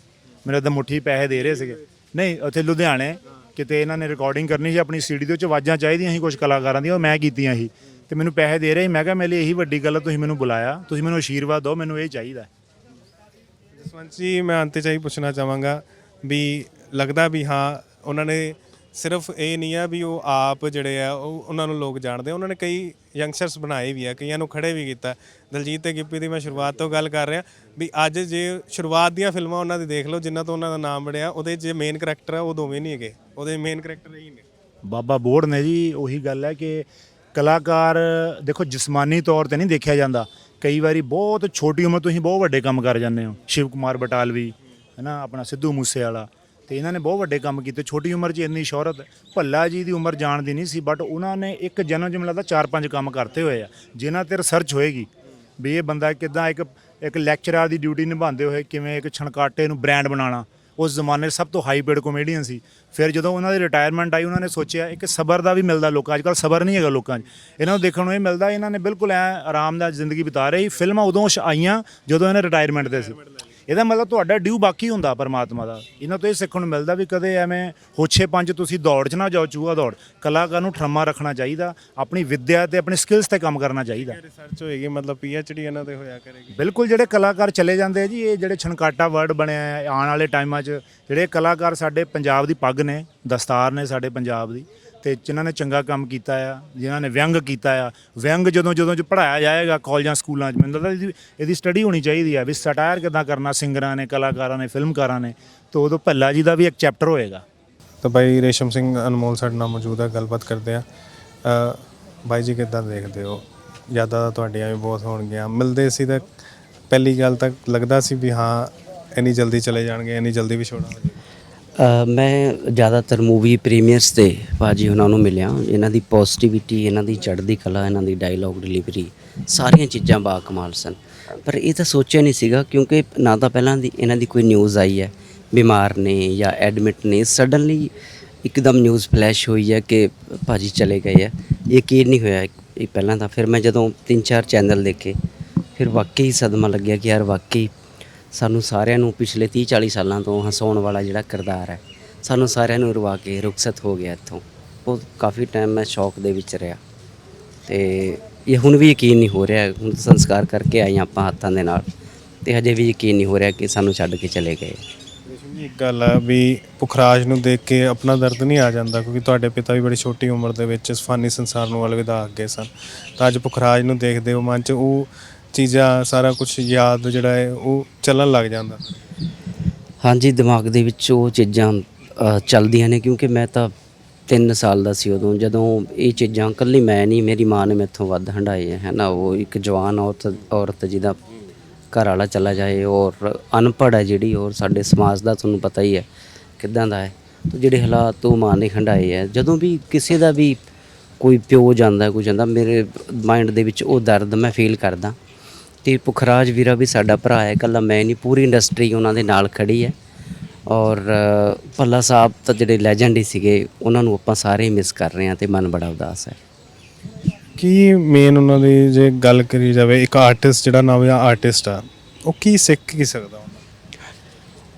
ਮੇਰੇ ਤਾਂ ਮੁੱਠੀ ਪੈਸੇ ਦੇ ਰਹੇ ਸੀਗੇ। ਨਹੀਂ, ਉੱਥੇ ਲੁਧਿਆਣੇ ਕਿਤੇ ਇਹਨਾਂ ਨੇ ਰਿਕਾਰਡਿੰਗ ਕਰਨੀ ਸੀ ਆਪਣੀ ਸੀਡੀ ਦੇ ਵਿੱਚ, ਆਵਾਜ਼ਾਂ ਚਾਹੀਦੀਆਂ ਸੀ ਕੁਝ ਕਲਾਕਾਰਾਂ ਦੀਆਂ, ਉਹ ਮੈਂ ਕੀਤੀਆਂ ਸੀ। ਤੇ ਮੈਨੂੰ ਪੈਸੇ ਦੇ ਰਹੇ ਸੀ। ਮੈਂ ਕਿਹਾ, ਮੇਰੇ ਲਈ ਇਹੀ ਵੱਡੀ ਗੱਲ ਆ, ਤੁਸੀਂ ਮੈਨੂੰ ਬੁਲਾਇਆ। ਤੁਸੀਂ ਮੈਨੂੰ ਆਸ਼ੀਰਵਾਦ ਦਿਓ, ਮੈਨੂੰ ਇਹ ਚਾਹੀਦਾ ਜਸਵੰਤ ਜੀ, ਮੈਂ ਅੰਤ 'ਚ ਹੀ ਪੁੱਛਣਾ ਚਾਹਾਂਗਾ ਵੀ ਲੱਗਦਾ ਵੀ ਹਾਂ, ਉਹਨਾਂ ਨੇ ਸਿਰਫ ਇਹ ਨਹੀਂ ਆ ਵੀ ਉਹ ਆਪ ਜਿਹੜੇ ਆ, ਉਹ ਉਹਨਾਂ ਨੂੰ ਲੋਕ ਜਾਣਦੇ ਆ। ਉਹਨਾਂ ਨੇ ਕਈ ਯੰਗਸਟਰਸ ਬਣਾਏ ਵੀ ਆ, ਕਈਆਂ ਨੂੰ ਖੜੇ ਵੀ ਕੀਤਾ। ਦਲਜੀਤ ਤੇ ਗਿੱਪੀ ਦੀ ਮੈਂ ਸ਼ੁਰੂਆਤ ਤੋਂ ਗੱਲ ਕਰ ਰਿਹਾ ਵੀ ਅੱਜ ਜੇ ਸ਼ੁਰੂਆਤ ਦੀਆਂ ਫਿਲਮਾਂ ਉਹਨਾਂ ਦੀ ਦੇਖ ਲਓ ਜਿਨ੍ਹਾਂ ਤੋਂ ਉਹਨਾਂ ਦਾ ਨਾਮ ਬਣਿਆ, ਉਹਦੇ ਜੇ ਮੇਨ ਕਰੈਕਟਰ ਆ, ਉਹ ਦੋਵੇਂ ਨਹੀਂ ਹੈਗੇ। ਉਹਦੇ ਮੇਨ ਕਰੈਕਟਰ ਇਹੀ ਨੇ। ਬਾਬਾ ਬੋੜ ਨੇ ਜੀ, ਉਹੀ ਗੱਲ ਹੈ ਕਿ ਕਲਾਕਾਰ, ਦੇਖੋ ਜਿਸਮਾਨੀ ਤੌਰ ਤੇ ਨਹੀਂ ਦੇਖਿਆ ਜਾਂਦਾ। ਕਈ ਵਾਰੀ ਬਹੁਤ ਛੋਟੀ ਉਮਰ ਤੋਂ ਹੀ ਬਹੁਤ ਵੱਡੇ ਕੰਮ ਕਰ ਜਾਂਦੇ ਹੋ। ਸ਼ਿਵ ਕੁਮਾਰ ਬਟਾਲਵੀ ਹੈ ਨਾ ਆਪਣਾ ਸਿੱਧੂ ਮੂਸੇ ਵਾਲਾ ਤੇ ਇਹਨਾਂ ਨੇ ਬਹੁਤ ਵੱਡੇ ਕੰਮ ਕੀਤੇ। ਛੋਟੀ ਉਮਰ 'ਚ ਇੰਨੀ ਸ਼ੋਹਰਤ, ਭੱਲਾ ਜੀ ਦੀ ਉਮਰ ਜਾਣਦੀ ਨਹੀਂ ਸੀ ਬਟ ਉਹਨਾਂ ਨੇ ਇੱਕ ਜਨਮ ਜਿਮ ਲੱਗਦਾ ਚਾਰ ਪੰਜ ਕੰਮ ਕਰਤੇ ਹੋਏ ਆ। ਜਿਨ੍ਹਾਂ ਤੇ ਰਿਸਰਚ ਹੋਏਗੀ ਵੀ ਇਹ ਬੰਦਾ ਕਿਦਾਂ ਇੱਕ ਇੱਕ ਲੈਕਚਰਰ ਦੀ ਡਿਊਟੀ ਨਿਭਾਉਂਦੇ ਹੋਏ ਕਿਵੇਂ ਇੱਕ ਛਣਕਾਟੇ ਨੂੰ ਬ੍ਰਾਂਡ ਬਣਾਉਣਾ। ਉਸ ਜ਼ਮਾਨੇ 'ਚ ਸਭ ਤੋਂ ਹਾਈ ਪੇਡ ਕਮੇਡੀਅਨ ਸੀ। ਫਿਰ ਜਦੋਂ ਉਹਨਾਂ ਦੀ ਰਿਟਾਇਰਮੈਂਟ ਆਈ, ਉਹਨਾਂ ਨੇ ਸੋਚਿਆ, ਇੱਕ ਸਬਰ ਦਾ ਵੀ ਮਿਲਦਾ ਲੋਕਾਂ ਅੱਜ ਕੱਲ੍ਹ ਸਬਰ ਨਹੀਂ ਹੈਗਾ ਲੋਕਾਂ 'ਚ। ਇਹਨਾਂ ਨੂੰ ਦੇਖਣ ਨੂੰ ਇਹ ਮਿਲਦਾ, ਇਹਨਾਂ ਨੇ ਬਿਲਕੁਲ ਐ ਆਰਾਮ ਨਾਲ ਜ਼ਿੰਦਗੀ ਬਿਤਾ ਰਹੀ। ਫਿਲਮਾਂ ਉਦੋਂ ਆਈਆਂ ਜਦੋਂ ਇਹਨਾਂ ਰਿਟਾਇਰਮੈਂਟ ਦੇ ਸੀ। ਇਹਦਾ ਮਤਲਬ ਤੁਹਾਡਾ ਡਿਊ ਬਾਕੀ ਹੁੰਦਾ ਪਰਮਾਤਮਾ ਦਾ। ਇਹਨਾਂ ਤੋਂ ਇਹ ਸਿੱਖਣ ਨੂੰ ਮਿਲਦਾ ਵੀ ਕਦੇ ਐਵੇਂ ਹੋਛੇ ਪੰਜ ਤੁਸੀਂ ਦੌੜ 'ਚ ਨਾ ਜਾਓ ਚੂਹਾ ਦੌੜ। ਕਲਾਕਾਰ ਨੂੰ ਠਰਮਾ ਰੱਖਣਾ ਚਾਹੀਦਾ ਆਪਣੀ ਵਿੱਦਿਆ ਤੇ ਆਪਣੀ ਸਕਿੱਲਸ ਤੇ ਕੰਮ ਕਰਨਾ ਚਾਹੀਦਾ। ਰਿਸਰਚ ਹੋਏਗੀ? ਮਤਲਬ ਪੀਐਚਡੀ ਇਹਨਾਂ ਤੇ ਹੋਇਆ ਕਰੇਗੀ। ਬਿਲਕੁਲ ਜਿਹੜੇ ਕਲਾਕਾਰ ਚਲੇ ਜਾਂਦੇ ਆ ਜੀ ਇਹ ਜਿਹੜੇ ਛਣਕਾਟਾ ਵਰਡ ਬਣਿਆ ਹੈ ਆਉਣ ਵਾਲੇ ਟਾਈਮਾਂ 'ਚ ਜਿਹੜੇ ਕਲਾਕਾਰ ਸਾਡੇ ਪੰਜਾਬ ਦੀ ਪੱਗ ਨੇ ਦਸਤਾਰ ਨੇ ਸਾਡੇ ਪੰਜਾਬ ਦੀ ਤੇ ਜਿਨ੍ਹਾਂ ਨੇ ਚੰਗਾ ਕੰਮ ਕੀਤਾ ਆ, ਜਿਨ੍ਹਾਂ ਨੇ ਵਿਅੰਗ ਕੀਤਾ ਆ, ਵਿਅੰਗ ਜਦੋਂ ਜਦੋਂ ਚ ਪੜਾਇਆ ਜਾਏਗਾ ਕਾਲਜਾਂ, ਸਕੂਲਾਂ 'ਚ, ਮੈਨੂੰ ਲੱਗਦਾ ਇਹਦੀ ਇਹਦੀ ਸਟੱਡੀ ਹੋਣੀ ਚਾਹੀਦੀ ਆ ਵੀ ਸਟਾਇਰ ਕਿਦਾਂ ਕਰਨਾ, ਸਿੰਗਰਾਂ ਨੇ, ਕਲਾਕਾਰਾਂ ਨੇ, ਫਿਲਮਕਾਰਾਂ ਨੇ, ਤੇ ਉਦੋਂ ਭੱਲਾ ਜੀ ਦਾ ਵੀ ਇੱਕ ਚੈਪਟਰ ਹੋਏਗਾ। ਤਾਂ ਬਾਈ ਰੇਸ਼ਮ ਸਿੰਘ ਅਨਮੋਲ ਸਾਡੇ ਨਾਲ ਮੌਜੂਦ ਹੈ ਗੱਲਬਾਤ ਕਰਦੇ ਆ। ਬਾਈ ਜੀ ਕਿੱਦਾਂ ਦੇਖਦੇ ਹੋ? ਯਾਦਾਂ ਤਾਂ ਤੁਹਾਡੀਆਂ ਵੀ ਬਹੁਤ ਹੋਣਗੀਆਂ। ਮਿਲਦੇ ਸੀ ਤਾਂ ਪਹਿਲੀ ਗੱਲ ਤਾਂ ਲੱਗਦਾ ਸੀ ਵੀ ਹਾਂ, ਇੰਨੀ ਜਲਦੀ ਚਲੇ ਜਾਣਗੇ, ਇੰਨੀ ਜਲਦੀ ਵੀ ਛੋੜਾ ਹੋ ਜਾਏਗਾ ਮੈਂ ਜ਼ਿਆਦਾਤਰ ਮੂਵੀ ਪ੍ਰੀਮੀਅਰਸ ਤੇ ਬਾਜੀ ਉਹਨਾਂ ਨੂੰ ਮਿਲਿਆ। ਇਹਨਾਂ ਦੀ ਪੋਜ਼ਿਟਿਵਿਟੀ ਇਹਨਾਂ ਦੀ ਚੜ੍ਹਦੀ ਕਲਾ, ਇਹਨਾਂ ਦੀ ਡਾਇਲੌਗ ਡਿਲੀਵਰੀ ਸਾਰੀਆਂ ਚੀਜ਼ਾਂ ਬਾ ਕਮਾਲ ਸਨ। ਪਰ ਇਹ ਤਾਂ ਸੋਚਿਆ ਨਹੀਂ ਸੀਗਾ ਕਿਉਂਕਿ ਨਾ ਤਾਂ ਪਹਿਲਾਂ ਦੀ ਇਹਨਾਂ ਦੀ ਕੋਈ ਨਿਊਜ਼ ਆਈ ਹੈ, ਬਿਮਾਰ ਨੇ ਜਾਂ ਐਡਮਿਟ ਨੇ। ਸਡਨਲੀ ਇੱਕਦਮ ਨਿਊਜ਼ ਫਲੈਸ਼ ਹੋਈ ਹੈ ਕਿ ਭਾਜੀ ਚਲੇ ਗਏ ਹੈ। ਯਕੀਨ ਨਹੀਂ ਹੋਇਆ ਇਹ ਪਹਿਲਾਂ ਤਾਂ। ਫਿਰ ਮੈਂ ਜਦੋਂ ਤਿੰਨ ਚਾਰ ਚੈਨਲ ਦੇਖੇ, ਫਿਰ ਵਾਕਈ ਸਦਮਾ ਲੱਗਿਆ ਕਿ ਯਾਰ ਵਾਕਈ ਸਾਨੂੰ ਸਾਰਿਆਂ ਨੂੰ ਪਿਛਲੇ 30 40 ਸਾਲਾਂ ਤੋਂ ਹਸਾਉਣ ਵਾਲਾ ਜਿਹੜਾ ਕਿਰਦਾਰ ਹੈ, ਸਾਨੂੰ ਸਾਰਿਆਂ ਨੂੰ ਰਵਾ ਕੇ ਰੁਖਸਤ ਹੋ ਗਿਆ ਇੱਥੋਂ। ਉਹ ਕਾਫੀ ਟਾਈਮ ਮੈਂ ਸ਼ੌਕ ਦੇ ਵਿੱਚ ਰਿਹਾ। ਤੇ ਇਹ ਹੁਣ ਵੀ ਯਕੀਨ ਨਹੀਂ ਹੋ ਰਿਹਾ, ਹੁਣ ਸੰਸਕਾਰ ਕਰਕੇ ਆਏ ਹਾਂ ਆਪਾਂ ਹੱਥਾਂ ਦੇ ਨਾਲ। ਤੇ ਹਜੇ ਵੀ ਯਕੀਨ ਨਹੀਂ ਹੋ ਰਿਹਾ ਕਿ ਸਾਨੂੰ ਛੱਡ ਕੇ ਚਲੇ ਗਏ। ਰੇਸ਼ਮ ਜੀ ਇੱਕ ਗੱਲ ਆ ਵੀ ਪੁਖਰਾਜ ਨੂੰ ਦੇਖ ਕੇ ਆਪਣਾ ਦਰਦ ਨਹੀਂ ਆ ਜਾਂਦਾ, ਕਿਉਂਕਿ ਤੁਹਾਡੇ ਪਿਤਾ ਵੀ ਬੜੀ ਛੋਟੀ ਉਮਰ ਦੇ ਵਿੱਚ ਇਸ ਫਾਨੀ ਸੰਸਾਰ ਨੂੰ ਅਲਵਿਦਾ ਗਏ ਸਨ। ਤਾਂ ਅੱਜ ਪੁਖਰਾਜ ਨੂੰ ਦੇਖਦੇ ਹੋ ਮਨ 'ਚ ਉਹ ਚੀਜ਼ਾਂ ਸਾਰਾ ਕੁਝ ਯਾਦ ਜਿਹੜਾ ਹੈ ਉਹ ਚੱਲਣ ਲੱਗ ਜਾਂਦਾ। ਹਾਂਜੀ ਦਿਮਾਗ ਦੇ ਵਿੱਚ ਉਹ ਚੀਜ਼ਾਂ ਅ, ਚੱਲਦੀਆਂ ਨੇ ਕਿਉਂਕਿ ਮੈਂ ਤਾਂ 3 ਸਾਲ ਦਾ ਸੀ ਉਦੋਂ। ਜਦੋਂ ਇਹ ਚੀਜ਼ਾਂ ਇਕੱਲੀ ਮੈਂ ਨਹੀਂ ਮੇਰੀ ਮਾਂ ਨੇ ਮੈਥੋਂ ਵੱਧ ਹੰਢਾਏ ਹੈ ਨਾ ਉਹ ਇੱਕ ਜਵਾਨ ਔਰਤ ਔਰਤ ਜਿਹਦਾ ਘਰ ਵਾਲਾ ਚਲਾ ਜਾਏ ਔਰ ਅਨਪੜ੍ਹ ਹੈ ਜਿਹੜੀ ਔਰ ਸਾਡੇ ਸਮਾਜ ਦਾ ਤੁਹਾਨੂੰ ਪਤਾ ਹੀ ਹੈ ਕਿੱਦਾਂ ਦਾ ਹੈ। ਤੇ ਜਿਹੜੇ ਹਾਲਾਤ ਉਹ ਮਾਂ ਨੇ ਹੰਢਾਏ ਹੈ ਜਦੋਂ ਵੀ ਕਿਸੇ ਦਾ ਵੀ ਕੋਈ ਪਿਓ ਜਾਂਦਾ ਕੋਈ ਜਾਂਦਾ ਮੇਰੇ ਮਾਈਂਡ ਦੇ ਵਿੱਚ ਉਹ ਦਰਦ ਮੈਂ ਫੀਲ ਕਰਦਾ। ਤੇ ਪੁਖਰਾਜ ਵੀਰਾ ਵੀ ਸਾਡਾ ਭਰਾ ਹੈ ਇਕੱਲਾ ਮੈਂ ਨਹੀਂ ਪੂਰੀ ਇੰਡਸਟਰੀ ਉਹਨਾਂ ਦੇ ਨਾਲ ਖੜੀ ਹੈ। ਔਰ ਭੱਲਾ ਸਾਹਿਬ ਤਾਂ ਜਿਹੜੇ ਲੈਜੈਂਡ ਹੀ ਸੀਗੇ ਉਹਨਾਂ ਨੂੰ ਆਪਾਂ ਸਾਰੇ ਮਿਸ ਕਰ ਰਹੇ ਹਾਂ ਤੇ ਮਨ ਬੜਾ ਉਦਾਸ ਹੈ। ਕੀ ਮੇਨ ਉਹਨਾਂ ਦੀ ਜੇ ਗੱਲ ਕਰੀ ਜਾਵੇ ਇੱਕ ਆਰਟਿਸਟ ਜਿਹੜਾ ਨਵਾਂ ਆਰਟਿਸਟ ਆ ਉਹ ਕੀ ਸਿੱਖ ਕੀ ਸਕਦਾ ਉਹਨਾਂ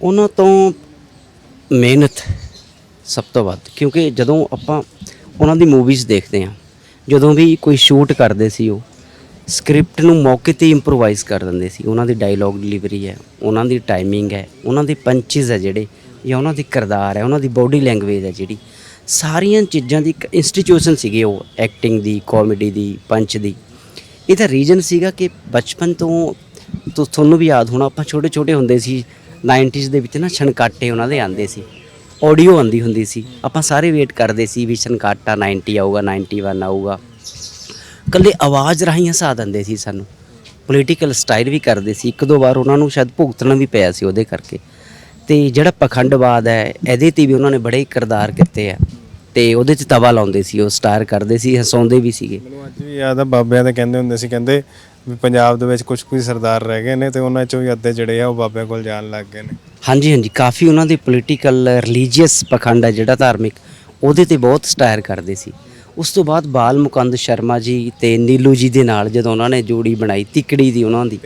ਉਹਨਾਂ ਤੋਂ ਮਿਹਨਤ ਸਭ ਤੋਂ ਵੱਧ ਕਿਉਂਕਿ ਜਦੋਂ ਆਪਾਂ ਉਹਨਾਂ ਦੀ ਮੂਵੀਜ਼ ਦੇਖਦੇ ਹਾਂ ਜਦੋਂ ਵੀ ਕੋਈ ਸ਼ੂਟ ਕਰਦੇ ਸੀ ਉਹ ਸਕ੍ਰਿਪਟ ਨੂੰ ਮੌਕੇ ਤੇ ਇੰਪਰੋਵਾਈਜ਼ ਕਰ ਦਿੰਦੇ ਸੀ। ਉਹਨਾਂ ਦੀ ਡਾਇਲੌਗ ਡਿਲੀਵਰੀ ਹੈ, ਉਹਨਾਂ ਦੀ ਟਾਈਮਿੰਗ ਹੈ, ਉਹਨਾਂ ਦੇ ਪੰਚਸ ਹੈ ਜਿਹੜੇ, ਜਾਂ ਉਹਨਾਂ ਦੇ ਕਿਰਦਾਰ ਹੈ, ਉਹਨਾਂ ਦੀ ਬਾਡੀ ਲੈਂਗੁਏਜ ਹੈ ਜਿਹੜੀ, ਸਾਰੀਆਂ ਚੀਜ਼ਾਂ ਦੀ ਇੱਕ ਇੰਸਟੀਟਿਊਸ਼ਨ ਸੀਗੀ ਉਹ ਐਕਟਿੰਗ ਦੀ ਕਾਮੇਡੀ ਦੀ ਪੰਚ ਦੀ। ਇਹਦਾ ਰੀਜਨ ਸੀਗਾ ਕਿ ਬਚਪਨ ਤੋਂ ਤੁਹਾਨੂੰ ਵੀ ਯਾਦ ਹੋਣਾ, ਆਪਾਂ ਛੋਟੇ ਛੋਟੇ ਹੁੰਦੇ ਸੀ 90s ਦੇ ਵਿੱਚ ਨਾ ਛਣਕਾਟੇ ਉਹਨਾਂ ਦੇ ਆਉਂਦੇ ਸੀ। ਆਡੀਓ ਆਉਂਦੀ ਹੁੰਦੀ ਸੀ। ਆਪਾਂ ਸਾਰੇ ਵੇਟ ਕਰਦੇ ਸੀ ਵੀ ਛਣਕਾਟਾ 90 ਆਊਗਾ 91 ਆਊਗਾ। ਕੱਲੇ ਆਵਾਜ਼ ਰਾਹੀਂ ਹਸਾ ਦਿੰਦੇ ਸੀ ਸਾਨੂੰ। ਪੋਲੀਟੀਕਲ ਸਟਾਈਲ ਵੀ ਕਰਦੇ ਸੀ। ਇੱਕ ਦੋ ਵਾਰ ਉਹਨਾਂ ਨੂੰ ਸ਼ਾਇਦ ਭੁਗਤਣਾ ਵੀ ਪਿਆ ਸੀ ਉਹਦੇ ਕਰਕੇ। ਤੇ ਜਿਹੜਾ ਪਖੰਡਵਾਦ ਹੈ ਇਹਦੇ ਤੇ ਵੀ ਉਹਨਾਂ ਨੇ ਬੜੇ ਕਿਰਦਾਰ ਕੀਤੇ ਆ। ਤੇ ਉਹਦੇ 'ਚ ਤਵਾ ਲਾਉਂਦੇ ਸੀ ਉਹ ਸਟਾਰ ਕਰਦੇ ਸੀ ਹਸਾਉਂਦੇ ਵੀ ਸੀਗੇ। ਮੈਨੂੰ ਅੱਜ ਵੀ ਯਾਦ ਆ ਬਾਬਿਆਂ ਦੇ ਕਹਿੰਦੇ ਹੁੰਦੇ ਸੀ ਕਹਿੰਦੇ ਵੀ ਪੰਜਾਬ ਦੇ ਵਿੱਚ ਕੁਝ ਕੁ ਸਰਦਾਰ ਰਹਿ ਗਏ ਨੇ ਤੇ ਉਹਨਾਂ ਚੋਂ ਵੀ ਅੱਧੇ ਜਿਹੜੇ ਆ ਉਹ ਬਾਬਿਆਂ ਕੋਲ ਜਾਣ ਲੱਗ ਗਏ ਨੇ। ਹਾਂਜੀ ਹਾਂਜੀ। ਕਾਫੀ ਉਹਨਾਂ ਦੇ ਪੋਲੀਟੀਕਲ ਰਿਲੀਜੀਅਸ ਪਖੰਡ ਹੈ ਜਿਹੜਾ ਧਾਰਮਿਕ ਉਹਦੇ ਤੇ ਬਹੁਤ ਸਟਾਇਰ ਕਰਦੇ ਸੀ। ਉਸ ਤੋਂ ਬਾਅਦ ਬਾਲ ਮੁਕੰਦ ਸ਼ਰਮਾ ਜੀ ਤੇ ਨੀਲੂ ਜੀ ਦੇ ਨਾਲ ਜਦੋਂ ਉਹਨਾਂ ਨੇ ਜੋੜੀ ਬਣਾਈ ਤਿਕੜੀ ਦੀ ਉਹਨਾਂ ਦੀ,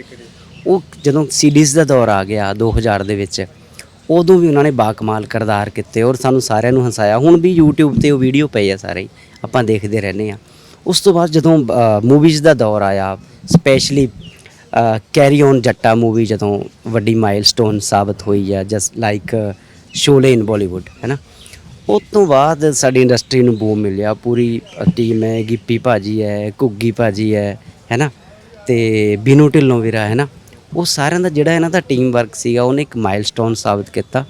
ਉਹ ਜਦੋਂ ਸੀਡੀਜ਼ ਦਾ ਦੌਰ ਆ ਗਿਆ 2000 ਦੇ ਵਿੱਚ, ਉਦੋਂ ਵੀ ਉਹਨਾਂ ਨੇ ਬਾਕਮਾਲ ਕਿਰਦਾਰ ਕੀਤੇ ਔਰ ਸਾਨੂੰ ਸਾਰਿਆਂ ਨੂੰ ਹਸਾਇਆ। ਹੁਣ ਵੀ YouTube ਤੇ ਉਹ ਵੀਡੀਓ ਪਏ ਆ ਸਾਰੇ, ਆਪਾਂ ਦੇਖਦੇ ਰਹਿੰਦੇ ਆ ਉਸ ਤੋਂ ਬਾਅਦ ਜਦੋਂ ਮੂਵੀਜ਼ ਦਾ ਦੌਰ ਆਇਆ specially carry on Jatta movie ਜਦੋਂ ਵੱਡੀ ਮਾਈਲਸਟੋਨ ਸਾਬਤ ਹੋਈ ਆ just like Sholay in Bollywood ਹੈ ਨਾ? ਉਸ ਤੋਂ ਬਾਅਦ ਸਾਡੀ ਇੰਡਸਟਰੀ ਨੂੰ ਬੂਮ ਮਿਲਿਆ। ਪੂਰੀ ਟੀਮ ਹੈ, ਗਿੱਪੀ ਭਾਜੀ ਹੈ, ਘੁੱਗੀ ਭਾਜੀ ਹੈ ਹੈ ਨਾ ਤੇ ਬਿਨੂ ਢਿੱਲੋਂ ਵੀਰਾ ਹੈ ਨਾ ਉਹ ਸਾਰਿਆਂ ਦਾ ਜਿਹੜਾ ਇਹਨਾਂ ਦਾ ਟੀਮ ਵਰਕ ਸੀਗਾ, ਉਹਨੇ ਇੱਕ ਮਾਈਲਸਟੋਨ ਸਾਬਤ ਕੀਤਾ।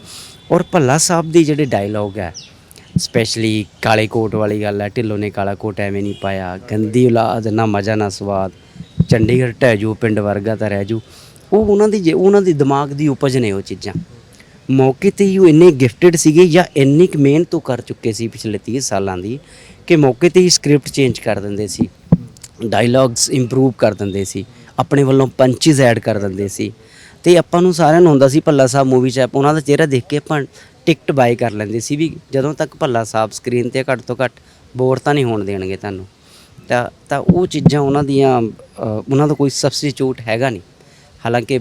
ਔਰ ਭੱਲਾ ਸਾਹਿਬ ਦੀ ਜਿਹੜੇ ਡਾਇਲੌਗ ਹੈ ਸਪੈਸ਼ਲੀ ਕਾਲੇ ਕੋਟ ਵਾਲੀ ਗੱਲ ਹੈ, ਢਿੱਲੋਂ ਨੇ ਕਾਲਾ ਕੋਟ ਐਵੇਂ ਨਹੀਂ ਪਾਇਆ, ਗੰਦੀ ਔਲਾਦ, ਨਾ ਮਜ਼ਾ, ਨਾ ਸਵਾਦ, ਚੰਡੀਗੜ੍ਹ ਢਹਿ ਜੂ ਪਿੰਡ ਵਰਗਾ ਤਾਂ ਰਹਿ ਜੂ ਉਹ ਉਹਨਾਂ ਦੀ ਜੇ, ਉਹਨਾਂ ਦੀ ਦਿਮਾਗ ਦੀ ਉਪਜ ਨੇ ਉਹ ਚੀਜ਼ਾਂ। ਮੌਕੇ ਤੇ ਹੀ ਉਹ ਇੰਨੇ ਗਿਫਟਡ ਸੀਗੇ ਜਾਂ ਇੰਨੀ ਕੁ ਮਿਹਨਤ ਉਹ ਕਰ ਚੁੱਕੇ ਸੀ ਪਿਛਲੇ 30 ਸਾਲਾਂ ਦੀ ਕਿ ਮੌਕੇ ਤੇ ਹੀ ਸਕ੍ਰਿਪਟ ਚੇਂਜ ਕਰ ਦਿੰਦੇ ਸੀ ਡਾਇਲੌਗਸ ਇੰਪਰੂਵ ਕਰ ਦਿੰਦੇ ਸੀ, ਆਪਣੇ ਵੱਲੋਂ ਪੰਚਸ ਐਡ ਕਰ ਦਿੰਦੇ ਸੀ। ਤੇ ਆਪਾਂ ਨੂੰ ਸਾਰਿਆਂ ਨੂੰ ਹੁੰਦਾ ਸੀ ਭੱਲਾ ਸਾਹਿਬ ਮੂਵੀ 'ਚ ਆਪਾਂ ਉਹਨਾਂ ਦਾ ਚਿਹਰਾ ਦੇਖ ਕੇ ਆਪਾਂ ਟਿਕਟ ਬਾਈ ਕਰ ਲੈਂਦੇ ਸੀ ਵੀ ਜਦੋਂ ਤੱਕ ਭੱਲਾ ਸਾਹਿਬ ਸਕਰੀਨ ਤੇ ਘੱਟ ਤੋਂ ਘੱਟ ਬੋਰ ਤਾਂ ਨਹੀਂ ਹੋਣ ਦੇਣਗੇ ਤੁਹਾਨੂੰ। ਤਾਂ ਤਾਂ ਉਹ ਚੀਜ਼ਾਂ ਉਹਨਾਂ ਦੀਆਂ ਉਹਨਾਂ ਦਾ ਕੋਈ ਸਬਸਟੀਟਿਊਟ ਹੈਗਾ ਨਹੀਂ। ਹਾਲਾਂਕਿ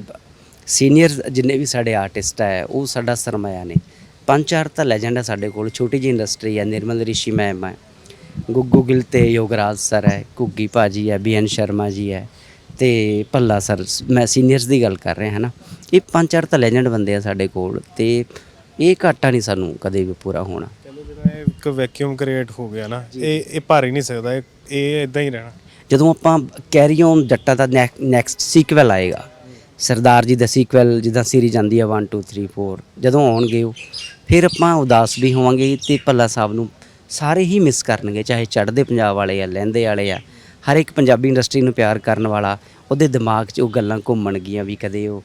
ਸੀਨੀਅਰ ਜਿੰਨੇ ਵੀ ਸਾਡੇ ਆਰਟਿਸਟ ਹੈ ਉਹ ਸਾਡਾ ਸਰਮਾਇਆ ਨੇ। ਪੰਜ ਚਾਰ ਤਾਂ ਲੈਜੈਂਡ ਹੈ ਸਾਡੇ ਕੋਲ ਛੋਟੀ ਜਿਹੀ ਇੰਡਸਟਰੀ ਹੈ ਨਿਰਮਲ ਰਿਸ਼ੀ ਮੈਮ ਹੈ ਗੁੱਗੂ ਗਿੱਲ ਤੇ ਯੋਗਰਾਜ ਸਰ ਹੈ ਘੁੱਗੀ ਭਾਜੀ ਹੈ ਬੀਐਨ ਸ਼ਰਮਾ ਜੀ ਹੈ ਤੇ ਭੱਲਾ ਸਰ ਮੈਂ ਸੀਨੀਅਰਸ ਦੀ ਗੱਲ ਕਰ ਰਿਹਾ ਹਾਂ ਨਾ ਇਹ ਪੰਜ ਚਾਰ ਤਾਂ ਲੈਜੈਂਡ ਬੰਦੇ ਆ ਸਾਡੇ ਕੋਲ ਤੇ ਇਹ ਘਾਟਾ ਨਹੀਂ ਸਾਨੂੰ ਕਦੇ ਵੀ ਪੂਰਾ ਹੋਣਾ। ਕਹਿੰਦੇ ਜਿਹੜਾ ਇਹ ਇੱਕ ਵੈਕਿਊਮ ਕ੍ਰੀਏਟ ਹੋ ਗਿਆ ਨਾ ਇਹ ਇਹ ਭਰ ਹੀ ਨਹੀਂ ਸਕਦਾ ਇਹ ਇਹ ਇਦਾਂ ਹੀ ਰਹਿਣਾ। ਜਦੋਂ ਆਪਾਂ ਕੈਰੀ ਔਨ ਜੱਟਾ ਦਾ ਨੈਕਸਟ ਸੀਕਵਲ ਆਏਗਾ ਸਰਦਾਰ ਜੀ ਦਾ ਸੀਕਵਲ ਜਿੱਦਾਂ ਸੀਰੀਜ਼ ਆਂਦੀ ਆ 1 2 3 4 ਜਦੋਂ ਆਉਣਗੇ ਉਹ, ਫਿਰ ਆਪਾਂ ਉਦਾਸ ਵੀ ਹੋਵਾਂਗੇ ਤੇ ਭੱਲਾ ਸਾਹਿਬ ਨੂੰ ਸਾਰੇ ਹੀ ਮਿਸ ਕਰਨਗੇ, ਚਾਹੇ ਚੜ੍ਹਦੇ ਪੰਜਾਬ ਵਾਲੇ ਆ, ਲਹਿੰਦੇ ਵਾਲੇ ਆ, ਹਰ ਇੱਕ ਪੰਜਾਬੀ ਇੰਡਸਟਰੀ ਨੂੰ ਪਿਆਰ ਕਰਨ ਵਾਲਾ, ਉਹਦੇ ਦਿਮਾਗ 'ਚ ਉਹ ਗੱਲਾਂ ਘੁੰਮਣਗੀਆਂ ਵੀ ਕਦੇ ਉਹ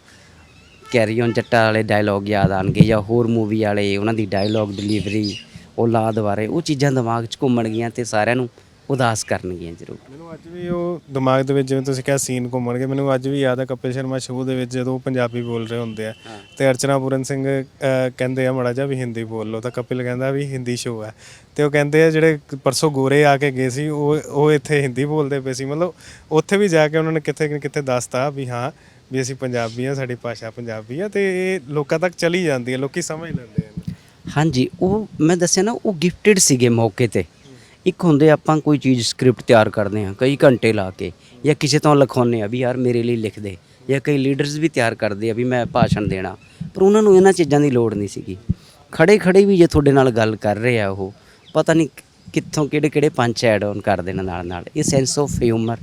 ਕੈਰੀ ਔਨ ਜੱਟਾ ਵਾਲੇ ਡਾਇਲੌਗ ਯਾਦ ਆਣਗੇ ਜਾਂ ਹੋਰ ਮੂਵੀ ਵਾਲੇ, ਉਹਨਾਂ ਦੀ ਡਾਇਲੌਗ ਡਿਲੀਵਰੀ ਔਲਾਦ ਬਾਰੇ ਉਹ ਚੀਜ਼ਾਂ ਦਿਮਾਗ 'ਚ ਘੁੰਮਣਗੀਆਂ ਤੇ ਸਾਰਿਆਂ ਨੂੰ ਉਦਾਸ ਕਰਨਗੀਆਂ ਜ਼ਰੂਰ। ਮੈਨੂੰ ਅੱਜ ਵੀ ਉਹ ਦਿਮਾਗ ਦੇ ਵਿੱਚ ਜਿਵੇਂ ਤੁਸੀਂ ਕਿਹਾ ਸੀਨ ਘੁੰਮਣਗੇ ਮੈਨੂੰ ਅੱਜ ਵੀ ਯਾਦ ਹੈ ਕਪਿਲ ਸ਼ਰਮਾ ਸ਼ੋਅ ਦੇ ਵਿੱਚ ਜਦੋਂ ਉਹ ਪੰਜਾਬੀ ਬੋਲ ਰਹੇ ਹੁੰਦੇ ਆ ਤੇ ਅਰਚਨਾ ਪੂਰਨ ਸਿੰਘ ਅਹ, ਕਹਿੰਦੇ ਆ ਮੜਾ ਜਾ ਵੀ ਹਿੰਦੀ ਬੋਲ ਲਓ ਤਾਂ ਕਪਿਲ ਕਹਿੰਦਾ ਵੀ ਹਿੰਦੀ ਸ਼ੋਅ ਹੈ ਤੇ ਉਹ ਕਹਿੰਦੇ ਆ ਜਿਹੜੇ ਪਰਸੋਂ ਗੋਰੇ ਆ ਕੇ ਗਏ ਸੀ ਉਹ ਉਹ ਇੱਥੇ ਹਿੰਦੀ ਬੋਲਦੇ ਪਏ ਸੀ। ਮਤਲਬ ਉੱਥੇ ਵੀ ਜਾ ਕੇ ਉਹਨਾਂ ਨੇ ਕਿੱਥੇ ਨਾ ਕਿੱਥੇ ਦੱਸਤਾ ਵੀ ਹਾਂ ਵੀ ਅਸੀਂ ਪੰਜਾਬੀ ਆ ਸਾਡੀ ਭਾਸ਼ਾ ਪੰਜਾਬੀ ਆ ਤੇ ਇਹ ਲੋਕਾਂ ਤੱਕ ਚਲੀ ਜਾਂਦੀ ਹੈ ਲੋਕੀ ਸਮਝ ਲੈਂਦੇ ਆ। ਹਾਂਜੀ ਉਹ ਮੈਂ ਦੱਸਿਆ ਨਾ ਉਹ ਗਿਫਟਡ ਸੀਗੇ ਮੌਕੇ ਤੇ। ਇੱਕ ਹੁੰਦੇ ਆਪਾਂ ਕੋਈ ਚੀਜ਼ ਸਕ੍ਰਿਪਟ ਤਿਆਰ ਕਰਦੇ ਹਾਂ, ਕਈ ਘੰਟੇ ਲਾ ਕੇ ਜਾਂ ਕਿਸੇ ਤੋਂ ਲਿਖਾਉਂਦੇ ਆ ਵੀ ਯਾਰ ਮੇਰੇ ਲਈ ਲਿਖ ਦੇ ਜਾਂ ਕਈ ਲੀਡਰਸ ਵੀ ਤਿਆਰ ਕਰਦੇ ਆ ਵੀ ਮੈਂ ਭਾਸ਼ਣ ਦੇਣਾ, ਪਰ ਉਹਨਾਂ ਨੂੰ ਇਹਨਾਂ ਚੀਜ਼ਾਂ ਦੀ ਲੋੜ ਨਹੀਂ ਸੀਗੀ। ਖੜੇ ਖੜੇ ਵੀ ਜੇ ਤੁਹਾਡੇ ਨਾਲ ਗੱਲ ਕਰ ਰਹੇ ਆ ਉਹ, ਪਤਾ ਨਹੀਂ ਕਿੱਥੋਂ ਕਿਹੜੇ ਕਿਹੜੇ ਪੰਚ ਐਡ ਆਨ ਕਰ ਦੇਣ ਨਾਲ ਨਾਲ ਇਹ ਸੈਂਸ ਆਫ ਹਿਊਮਰ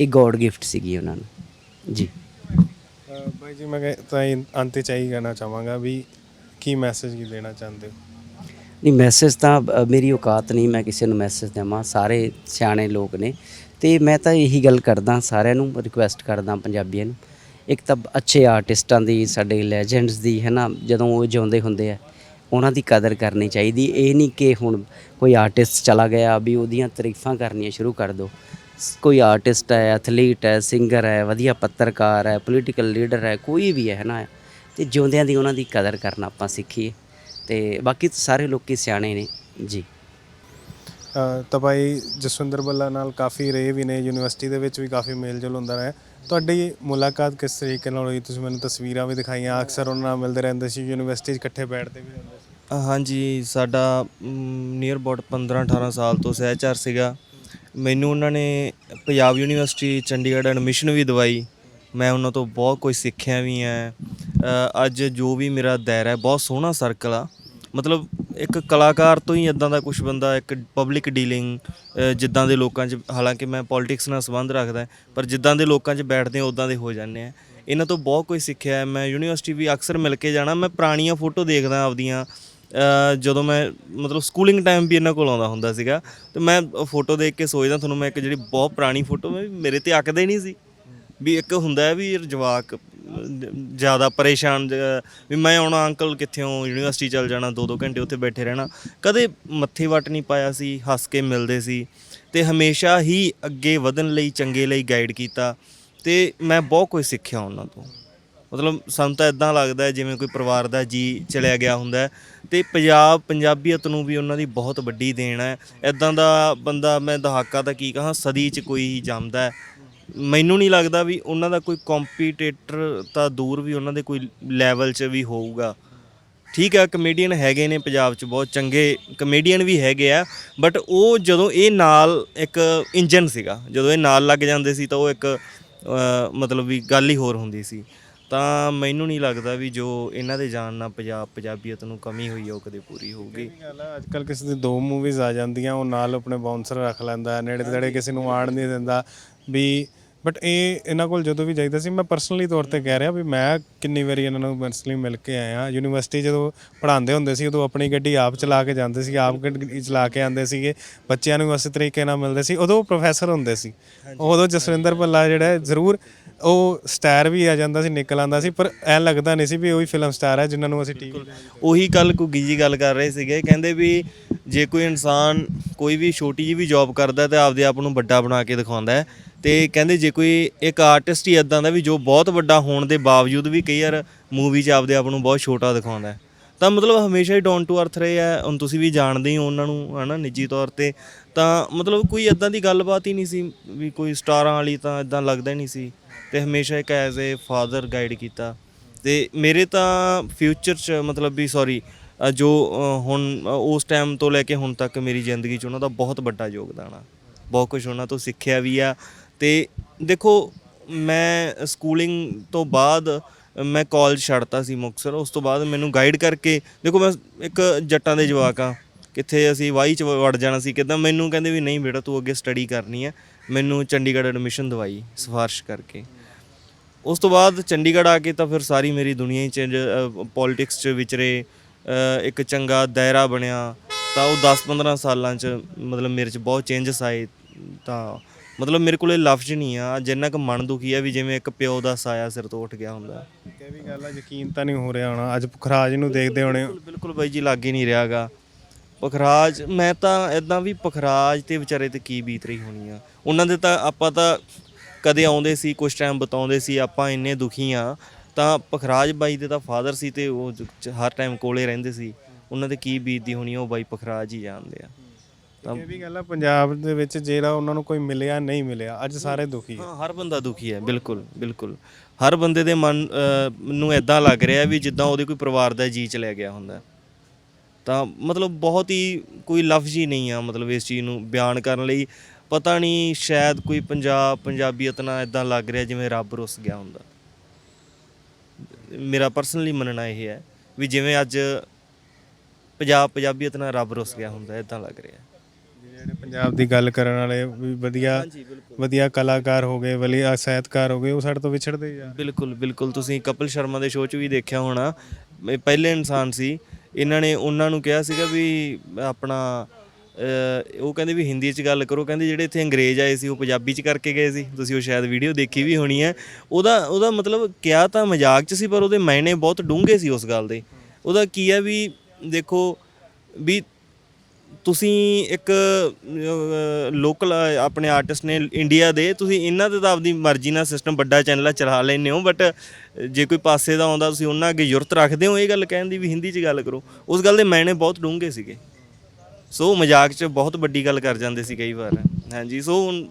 ਇਹ ਗੋਡ ਗਿਫਟ ਸੀਗੀ ਉਹਨਾਂ ਨੂੰ। ਜੀ। ਬਾਈ ਜੀ, ਮੈਂ ਤਾਂ ਅੰਤ ਚ ਇਹੀ ਕਹਿਣਾ ਚਾਹਾਂਗਾ ਵੀ ਕੀ ਮੈਸੇਜ ਕੀ ਦੇਣਾ ਚਾਹੁੰਦੇ ਹੋ? ਨਹੀਂ ਮੈਸੇਜ ਤਾਂ ਅ, ਮੇਰੀ ਔਕਾਤ ਨਹੀਂ ਮੈਂ ਕਿਸੇ ਨੂੰ ਮੈਸੇਜ ਦੇਵਾਂ ਸਾਰੇ ਸਿਆਣੇ ਲੋਕ ਨੇ। ਤੇ ਮੈਂ ਤਾਂ ਇਹੀ ਗੱਲ ਕਰਦਾ ਸਾਰਿਆਂ ਨੂੰ ਰਿਕੁਐਸਟ ਕਰਦਾ ਪੰਜਾਬੀਆਂ ਨੂੰ। ਇੱਕ ਤਾਂ ਅੱਛੇ ਆਰਟਿਸਟਾਂ ਦੀ ਸਾਡੇ ਲੈਜੈਂਡਸ ਦੀ ਹੈ ਨਾ ਜਦੋਂ ਉਹ ਜਿਉਂਦੇ ਹੁੰਦੇ ਆ ਉਹਨਾਂ ਦੀ ਕਦਰ ਕਰਨੀ ਚਾਹੀਦੀ। ਇਹ ਨਹੀਂ ਕਿ ਹੁਣ ਕੋਈ ਆਰਟਿਸਟ ਚਲਾ ਗਿਆ ਵੀ ਉਹਦੀਆਂ ਤਾਰੀਫਾਂ ਕਰਨੀਆਂ ਸ਼ੁਰੂ ਕਰ ਦਿਓ ਕੋਈ ਆਰਟਿਸਟ ਹੈ ਐਥਲੀਟ ਹੈ ਸਿੰਗਰ ਹੈ ਵਧੀਆ ਪੱਤਰਕਾਰ ਹੈ ਪੋਲੀਟੀਕਲ ਲੀਡਰ ਹੈ ਕੋਈ ਵੀ ਹੈ ਨਾ ਤੇ ਜਿਉਂਦਿਆਂ ਦੀ ਉਹਨਾਂ ਦੀ ਕਦਰ ਕਰਨਾ ਆਪਾਂ ਸਿੱਖੀਏ। ਤੇ ਬਾਕੀ ਤਾਂ ਸਾਰੇ ਲੋਕੀ ਸਿਆਣੇ ਨੇ ਜੀ। ਤਾਂ ਭਾਈ ਜਸਵਿੰਦਰ ਬੱਲਾ ਨਾਲ ਕਾਫੀ ਰਹੇ ਵੀ ਨੇ ਯੂਨੀਵਰਸਿਟੀ ਦੇ ਵਿੱਚ ਵੀ ਕਾਫੀ ਮੇਲ ਜੋਲ ਹੁੰਦਾ ਰਿਹਾ। ਤੁਹਾਡੀ ਮੁਲਾਕਾਤ ਕਿਸ ਤਰੀਕੇ ਨਾਲ ਹੋਈ? ਤੁਸੀਂ ਮੈਨੂੰ ਤਸਵੀਰਾਂ ਵੀ ਦਿਖਾਈਆਂ ਅਕਸਰ ਉਹਨਾਂ ਨਾਲ ਮਿਲਦੇ ਰਹਿੰਦੇ ਸੀ ਯੂਨੀਵਰਸਿਟੀ 'ਚ ਇਕੱਠੇ ਬੈਠਦੇ ਵੀ ਰਹਿੰਦੇ ਸੀ। ਹਾਂਜੀ ਸਾਡਾ ਨੀਅਰ ਅਬਾਊਟ 15 18 ਸਾਲ ਤੋਂ ਸਹਿਚਾਰ ਸੀਗਾ। ਮੈਨੂੰ ਉਹਨਾਂ ਨੇ ਪੰਜਾਬ ਯੂਨੀਵਰਸਿਟੀ ਚੰਡੀਗੜ੍ਹ ਐਡਮਿਸ਼ਨ ਵੀ ਦਵਾਈ। ਮੈਂ ਉਹਨਾਂ ਤੋਂ ਬਹੁਤ ਕੁਝ ਸਿੱਖਿਆ ਵੀ ਹੈ ਅ, ਅੱਜ ਜੋ ਵੀ ਮੇਰਾ ਦਾਇਰਾ ਹੈ ਬਹੁਤ ਸੋਹਣਾ ਸਰਕਲ ਆ। ਮਤਲਬ ਇੱਕ ਕਲਾਕਾਰ ਤੋਂ ਹੀ ਇਦਾਂ ਦਾ ਕੁਝ ਬੰਦਾ, ਇੱਕ ਪਬਲਿਕ ਡੀਲਿੰਗ ਜਿੱਦਾਂ ਦੇ ਲੋਕਾਂ 'ਚ, ਹਾਲਾਂਕਿ ਮੈਂ ਪੋਲਿਟਿਕਸ ਨਾਲ ਸੰਬੰਧ ਰੱਖਦਾ, ਪਰ ਜਿੱਦਾਂ ਦੇ ਲੋਕਾਂ 'ਚ ਬੈਠਦੇ ਆ ਉਦਾਂ ਦੇ ਹੋ ਜਾਂਦੇ ਆ ਇਹਨਾਂ ਤੋਂ ਬਹੁਤ ਕੁਝ ਸਿੱਖਿਆ ਹੈ। ਮੈਂ ਯੂਨੀਵਰਸਿਟੀ ਵੀ ਅਕਸਰ ਮਿਲ ਕੇ ਜਾਣਾ, ਮੈਂ ਪੁਰਾਣੀਆਂ ਫੋਟੋ ਦੇਖਦਾ ਆਪਦੀਆਂ ਜਦੋਂ ਮੈਂ, ਮਤਲਬ ਸਕੂਲਿੰਗ ਟਾਈਮ ਵੀ ਇਹਨਾਂ ਕੋਲ ਆਉਂਦਾ ਹੁੰਦਾ ਸੀਗਾ, ਤੇ ਮੈਂ ਫੋਟੋ ਦੇਖ ਕੇ ਸੋਚਦਾ, ਤੁਹਾਨੂੰ ਮੈਂ ਇੱਕ ਜਿਹੜੀ ਬਹੁਤ ਪੁਰਾਣੀ ਫੋਟੋ ਮੇਰੇ ਤੇ ਅੱਕਦੇ ਨਹੀਂ ਸੀ ਵੀ ਇੱਕ ਹੁੰਦਾ ਹੈ ਵੀ ਜਵਾਕ ਜ਼ਿਆਦਾ ਪਰੇਸ਼ਾਨ ਜ- ਵੀ ਮੈਂ ਆਉਣਾ ਅੰਕਲ ਕਿੱਥੇ ਹੋ, ਯੂਨੀਵਰਸਿਟੀ ਚੱਲ ਜਾਣਾ ਦੋ ਦੋ ਘੰਟੇ ਉੱਥੇ ਬੈਠੇ ਰਹਿਣਾ। ਕਦੇ ਮੱਥੇ ਵੱਟ ਨਹੀਂ ਪਾਇਆ ਸੀ, ਹੱਸ ਕੇ ਮਿਲਦੇ ਸੀ। ਤੇ ਹਮੇਸ਼ਾ ਹੀ ਅੱਗੇ ਵਧਣ ਲਈ, ਚੰਗੇ ਲਈ ਗਾਈਡ ਕੀਤਾ। ਤੇ ਮੈਂ ਬਹੁਤ ਕੁਝ ਸਿੱਖਿਆ ਉਹਨਾਂ ਤੋਂ। ਮਤਲਬ ਸਾਨੂੰ ਤਾਂ ਇਦਾਂ ਲੱਗਦਾ ਹੈ, ਜਿਵੇਂ ਕੋਈ ਪਰਿਵਾਰ ਦਾ ਜੀ ਚਲਿਆ ਗਿਆ ਹੁੰਦਾ ਹੈ। ਤੇ ਪੰਜਾਬ, ਪੰਜਾਬੀਅਤ ਨੂੰ ਵੀ ਉਹਨਾਂ ਦੀ ਬਹੁਤ ਵੱਡੀ ਦੇਣ ਹੈ। ਇਦਾਂ ਦਾ ਬੰਦਾ, ਮੈਂ ਦਹਾਕਾ ਤਾਂ ਕੀ ਕਹਾਂ, ਸਦੀ 'ਚ ਕੋਈ ਹੀ ਜੰਮਦਾ ਹੈ। ਮੈਨੂੰ ਨਹੀਂ ਲੱਗਦਾ ਵੀ ਉਹਨਾਂ ਦਾ ਕੋਈ ਕੰਪੀਟੀਟਰ ਤਾਂ ਦੂਰ ਵੀ ਉਹਨਾਂ ਦੇ ਕੋਈ ਲੈਵਲ 'ਚ ਵੀ ਹੋਊਗਾ। ਠੀਕ ਹੈ ਕਮੇਡੀਅਨ ਹੈਗੇ ਨੇ ਪੰਜਾਬ 'ਚ ਬਹੁਤ ਚੰਗੇ ਕਮੇਡੀਅਨ ਵੀ ਹੈਗੇ ਆ ਬਟ ਉਹ ਜਦੋਂ ਇਹ ਨਾਲ ਇੱਕ ਇੰਜਨ ਸੀਗਾ ਜਦੋਂ ਇਹ ਨਾਲ ਲੱਗ ਜਾਂਦੇ ਸੀ ਤਾਂ ਉਹ ਇੱਕ ਮਤਲਬ ਵੀ ਗੱਲ ਹੀ ਹੋਰ ਹੁੰਦੀ ਸੀ। ਤਾਂ ਮੈਨੂੰ ਨਹੀਂ ਲੱਗਦਾ ਵੀ ਜੋ ਇਹਨਾਂ ਦੇ ਜਾਣ ਨਾਲ ਪੰਜਾਬ ਪੰਜਾਬੀਅਤ ਨੂੰ ਕਮੀ ਹੋਈ ਹੈ ਉਹ ਕਦੇ ਪੂਰੀ ਹੋਊਗੀ। ਅੱਜ ਕੱਲ ਕਿਸੇ ਦੀ ਦੋ ਮੂਵੀਜ਼ ਆ ਜਾਂਦੀਆਂ ਉਹ ਨਾਲ ਆਪਣੇ ਬਾਉਂਸਰ ਰੱਖ ਲੈਂਦਾ ਨੇੜੇ ਤੇੜੇ ਕਿਸੇ ਨੂੰ ਆਣ ਨਹੀਂ ਦਿੰਦਾ। ਵੀ ਬਟ ਇਹ ਇਹਨਾਂ ਕੋਲ ਜਦੋਂ ਵੀ ਜਾਈਦਾ ਸੀ ਮੈਂ ਪਰਸਨਲੀ ਤੌਰ ਤੇ ਕਹਿ ਰਿਹਾ ਵੀ ਮੈਂ ਕਿੰਨੀ ਵਾਰੀ ਇਹਨਾਂ ਨੂੰ ਪਰਸਨਲੀ ਮਿਲ ਕੇ ਆਇਆ। ਯੂਨੀਵਰਸਿਟੀ ਜਦੋਂ ਪੜ੍ਹਾਉਂਦੇ ਹੁੰਦੇ ਸੀ ਉਦੋਂ ਆਪਣੀ ਗੱਡੀ ਆਪ ਚਲਾ ਕੇ ਜਾਂਦੇ ਸੀ ਆਪ ਗੱਡੀ ਚਲਾ ਕੇ ਆਉਂਦੇ ਸੀਗੇ। ਬੱਚਿਆਂ ਨੂੰ ਉਸੇ ਤਰੀਕੇ ਨਾਲ ਮਿਲਦੇ ਸੀ। ਉਦੋਂ ਪ੍ਰੋਫੈਸਰ ਹੁੰਦੇ ਸੀ। ਉਦੋਂ ਜਸਵਿੰਦਰ ਭੱਲਾ ਜਿਹੜਾ ਜ਼ਰੂਰ ਉਹ ਸਟਾਰ ਵੀ ਆ ਜਾਂਦਾ ਸੀ ਨਿਕਲ ਆਉਂਦਾ ਸੀ ਪਰ ਐ ਲੱਗਦਾ ਨਹੀਂ ਸੀ ਵੀ ਉਹੀ ਫਿਲਮ ਸਟਾਰ ਹੈ ਜਿਨ੍ਹਾਂ ਨੂੰ ਅਸੀਂ ਟੀਵੀ ਉਹੀ ਕੱਲ ਕੁਗੀ ਜੀ ਗੱਲ ਕਰ ਰਹੇ ਸੀਗੇ। ਕਹਿੰਦੇ ਵੀ ਜੇ ਕੋਈ ਇਨਸਾਨ ਕੋਈ ਵੀ ਛੋਟੀ ਜਿਹੀ ਵੀ ਜੌਬ ਕਰਦਾ ਤੇ ਆਪਦੇ ਆਪ ਨੂੰ ਵੱਡਾ ਬਣਾ ਕੇ ਦਿਖਾਉਂਦਾ ਹੈ, ਤੇ ਕਹਿੰਦੇ ਜੇ ਕੋਈ ਇੱਕ ਆਰਟਿਸਟ ਹੀ ਇਦਾਂ ਦਾ ਵੀ ਜੋ ਬਹੁਤ ਵੱਡਾ ਹੋਣ ਦੇ ਬਾਵਜੂਦ ਵੀ ਕਈ ਵਾਰ ਮੂਵੀ 'ਚ ਆਪਦੇ ਆਪ ਨੂੰ ਬਹੁਤ ਛੋਟਾ ਦਿਖਾਉਂਦਾ ਹੈ, ਤਾਂ ਮਤਲਬ ਹਮੇਸ਼ਾ ਹੀ ਡਾਊਨ ਟੂ ਅਰਥ ਰਹੇ ਆ, ਹੁਣ ਤੁਸੀਂ ਵੀ ਜਾਣਦੇ ਹੀ ਹੋ ਉਹਨਾਂ ਨੂੰ, ਹਨਾ, ਨਿੱਜੀ ਤੌਰ ਤੇ, ਤਾਂ ਮਤਲਬ ਕੋਈ ਇਦਾਂ ਦੀ ਗੱਲਬਾਤ ਹੀ ਨਹੀਂ ਸੀ ਵੀ ਕੋਈ ਸਟਾਰਾਂ ਵਾਲੀ ਤਾਂ ਇਦਾਂ ਲੱਗਦਾ ਹੀ ਨਹੀਂ ਸੀ, ਤੇ ਹਮੇਸ਼ਾ ਇੱਕ ਐਜ਼ ਅ ਫਾਦਰ ਗਾਈਡ ਕੀਤਾ, ਤੇ ਮੇਰੇ ਤਾਂ ਫਿਊਚਰ 'ਚ ਮਤਲਬ ਵੀ ਸੌਰੀ ਜੋ ਹੁਣ ਉਸ ਟਾਈਮ ਤੋਂ ਲੈ ਕੇ ਹੁਣ ਤੱਕ ਮੇਰੀ ਜ਼ਿੰਦਗੀ 'ਚ ਉਹਨਾਂ ਦਾ ਬਹੁਤ ਵੱਡਾ ਯੋਗਦਾਨ ਆ। ਬਹੁਤ ਕੁਝ ਉਹਨਾਂ ਤੋਂ ਸਿੱਖਿਆ ਵੀ ਆ। ਤੇ ਦੇਖੋ, ਮੈਂ ਸਕੂਲਿੰਗ ਤੋਂ ਬਾਅਦ ਮੈਂ ਕਾਲਜ ਛੱਡਤਾ ਸੀ ਮੁਕਤਸਰ। ਉਸ ਤੋਂ ਬਾਅਦ ਮੈਨੂੰ ਗਾਈਡ ਕਰਕੇ, ਦੇਖੋ ਮੈਂ ਇੱਕ ਜੱਟਾਂ ਦੇ ਜਵਾਕ ਆ। ਕਿੱਥੇ ਅਸੀਂ ਵਾਈ ਚ ਵੜ ਜਾਣਾ ਸੀ ਕਿਦਾਂ, ਮੈਨੂੰ ਕਹਿੰਦੇ ਵੀ ਨਹੀਂ ਬੇਟਾ, ਤੂੰ ਅੱਗੇ ਸਟੱਡੀ ਕਰਨੀ ਹੈ ਮੈਨੂੰ ਚੰਡੀਗੜ੍ਹ ਐਡਮਿਸ਼ਨ ਦਵਾਈ, ਸਿਫਾਰਿਸ਼ ਕਰਕੇ। ਉਸ ਤੋਂ ਬਾਅਦ ਚੰਡੀਗੜ੍ਹ ਆ ਕੇ ਤਾਂ ਫਿਰ ਸਾਰੀ ਮੇਰੀ ਦੁਨੀਆ ਹੀ ਚੇਂਜ ਪੋਲਿਟਿਕਸ 'ਚ ਵਿਚਰੇ। ਇੱਕ ਚੰਗਾ ਦਾਇਰਾ ਬਣਿਆ ਤਾਂ ਉਹ 10-15 ਸਾਲਾਂ 'ਚ ਮਤਲਬ ਮੇਰੇ 'ਚ ਬਹੁਤ ਚੇਂਜਸ ਆਏ ਤਾਂ ਮਤਲਬ ਮੇਰੇ ਕੋਲੇ ਲਫ਼ਜ਼ ਨਹੀਂ ਆ ਜਿੰਨਾ ਕੁ ਮਨ ਦੁਖੀ ਆ ਵੀ ਜਿਵੇਂ ਇੱਕ ਪਿਓ ਦਾ ਸਾਇਆ ਸਿਰ ਤੋਂ ਉੱਠ ਗਿਆ ਹੁੰਦਾ। ਇਹ ਵੀ ਗੱਲ ਆ ਯਕੀਨ ਤਾਂ ਨਹੀਂ ਹੋ ਰਿਹਾ ਹੋਣਾ। ਅੱਜ ਪੁਖਰਾਜ ਨੂੰ ਦੇਖਦੇ ਹੋਣੇ। ਬਿਲਕੁਲ ਬਿਲਕੁਲ ਬਾਈ ਜੀ ਲੱਗ ਹੀ ਨਹੀਂ ਰਿਹਾਗਾ। ਪਖਰਾਜ ਮੈਂ ਤਾਂ ਇਦਾਂ ਵੀ ਪਖਰਾਜ ਤੇ ਵਿਚਾਰੇ ਤੇ ਕੀ ਬੀਤ ਰਹੀ ਹੋਣੀ ਆ। ਉਹਨਾਂ ਦੇ ਤਾਂ ਆਪਾਂ ਤਾਂ ਕਦੇ ਆਉਂਦੇ ਸੀ ਕੁਝ ਟਾਈਮ ਬਤਾਉਂਦੇ ਸੀ ਆਪਾਂ ਇੰਨੇ ਦੁਖੀ ਆ। ਤਾਂ ਪਖਰਾਜ ਬਾਈ ਦੇ ਤਾਂ ਫਾਦਰ ਸੀ ਤੇ ਉਹ ਜ- ਚ- ਹਰ ਟਾਈਮ ਕੋਲੇ ਰਹਿੰਦੇ ਸੀ। ਉਹਨਾਂ ਦੇ ਕੀ ਬੀਤਦੀ ਹੋਣੀ ਆ, ਉਹ ਬਾਈ ਪਖਰਾਜ ਹੀ ਜਾਣਦੇ ਆ। ਤਾਂ ਇਹ ਵੀ ਗੱਲ ਆ ਪੰਜਾਬ ਦੇ ਵਿੱਚ ਜਿਹੜਾ ਉਹਨਾਂ ਨੂੰ ਕੋਈ ਮਿਲਿਆ ਨਹੀਂ ਮਿਲਿਆ ਅੱਜ ਸਾਰੇ ਦੁਖੀ ਆ। ਹਾਂ ਹਰ ਬੰਦਾ ਦੁਖੀ ਹੈ ਬਿਲਕੁਲ ਬਿਲਕੁਲ। ਹਰ ਬੰਦੇ ਦੇ ਮਨ ਨੂੰ ਇਦਾਂ ਲੱਗ ਰਿਹਾ ਵੀ ਜਿੱਦਾਂ ਉਹਦੇ ਕੋਈ ਪਰਿਵਾਰ ਦਾ ਜੀ ਚਲਿਆ ਗਿਆ ਹੁੰਦਾ। ਤਾਂ ਮਤਲਬ ਬਹੁਤ ਹੀ ਕੋਈ ਲਫ਼ਜ਼ ਹੀ ਨਹੀਂ ਆ ਮਤਲਬ ਇਸ ਚੀਜ਼ ਨੂੰ ਬਿਆਨ ਕਰਨ ਲਈ। ਪਤਾ ਨਹੀਂ ਸ਼ਾਇਦ ਕੋਈ ਪੰਜਾਬ ਪੰਜਾਬੀਅਤ ਨਾਲ ਇਦਾਂ ਲੱਗ ਰਿਹਾ ਜਿਵੇਂ ਰੱਬ ਰੁੱਸ ਗਿਆ ਹੁੰਦਾ। ਮੇਰਾ ਪਰਸਨਲੀ ਮੰਨਣਾ ਇਹ ਹੈ ਵੀ ਜਿਵੇਂ ਅੱਜ ਪੰਜਾਬ ਪੰਜਾਬੀਅਤ ਨਾਲ ਰੱਬ ਰੁੱਸ ਗਿਆ ਹੁੰਦਾ ਇਦਾਂ ਲੱਗ ਰਿਹਾ। ਜਿਹੜੇ ਪੰਜਾਬ ਦੀ ਗੱਲ ਕਰਨ ਵਾਲੇ ਵੀ ਵਧੀਆ ਵਧੀਆ ਕਲਾਕਾਰ ਹੋ ਗਏ ਵਧੀਆ ਸਾਹਿਤਕਾਰ ਹੋ ਗਏ ਉਹ ਸਾਡੇ ਤੋਂ ਵਿਛੜਦੇ ਜਾ ਬਿਲਕੁਲ ਬਿਲਕੁਲ। ਤੁਸੀਂ ਕਪਿਲ ਸ਼ਰਮਾ ਦੇ ਸ਼ੋਅ 'ਚ ਵੀ ਦੇਖਿਆ ਹੋਣਾ ਪਹਿਲੇ ਇਨਸਾਨ ਸੀ। ਇਹਨਾਂ ਨੇ ਉਹਨਾਂ ਨੂੰ ਕਿਹਾ ਸੀਗਾ ਵੀ ਆਪਣਾ ਉਹ ਕਹਿੰਦੇ ਵੀ ਹਿੰਦੀ 'ਚ ਗੱਲ ਕਰੋ, ਕਹਿੰਦੇ ਜਿਹੜੇ ਇੱਥੇ ਅੰਗਰੇਜ਼ ਆਏ ਸੀ, ਉਹ ਪੰਜਾਬੀ 'ਚ ਕਰਕੇ ਗਏ ਸੀ। ਤੁਸੀਂ ਉਹ ਸ਼ਾਇਦ ਵੀਡੀਓ ਦੇਖੀ ਵੀ ਹੋਣੀ ਹੈ। ਉਹਦਾ ਉਹਦਾ ਮਤਲਬ ਕਿਹਾ ਤਾਂ ਮਜ਼ਾਕ 'ਚ ਸੀ, ਪਰ ਉਹਦੇ ਮਾਇਨੇ ਬਹੁਤ ਡੂੰਘੇ ਸੀ ਉਸ ਗੱਲ ਦੇ। ਉਹਦਾ ਕੀ ਹੈ ਵੀ ਦੇਖੋ ਵੀ ਤੁਸੀਂ ਇੱਕ ਲੋਕਲ ਆਪਣੇ ਆਰਟਿਸਟ ਨੇ ਇੰਡੀਆ ਦੇ, ਤੁਸੀਂ ਇਹਨਾਂ ਦੇ ਤਾਂ ਆਪਦੀ ਮਰਜ਼ੀ ਨਾਲ ਸਿਸਟਮ ਵੱਡਾ ਚੈਨਲ ਚਲਾ ਲੈਂਦੇ ਹੋ ਬਟ ਜੇ ਕੋਈ ਪਾਸੇ ਦਾ ਆਉਂਦਾ, ਤੁਸੀਂ ਉਹਨਾਂ ਅੱਗੇ ਯੁਰਤ ਰੱਖਦੇ ਹੋ ਇਹ ਗੱਲ ਕਹਿਣ ਦੀ ਵੀ ਹਿੰਦੀ 'ਚ ਗੱਲ ਕਰੋ। ਉਸ ਗੱਲ ਦੇ ਮਾਇਨੇ ਬਹੁਤ ਡੂੰਘੇ ਸੀਗੇ। ਸੋ ਮਜ਼ਾਕ 'ਚ ਬਹੁਤ ਵੱਡੀ ਗੱਲ ਕਰ ਜਾਂਦੇ ਸੀ ਕਈ ਵਾਰ। ਹਾਂਜੀ ਸੋ ਹੁਣ,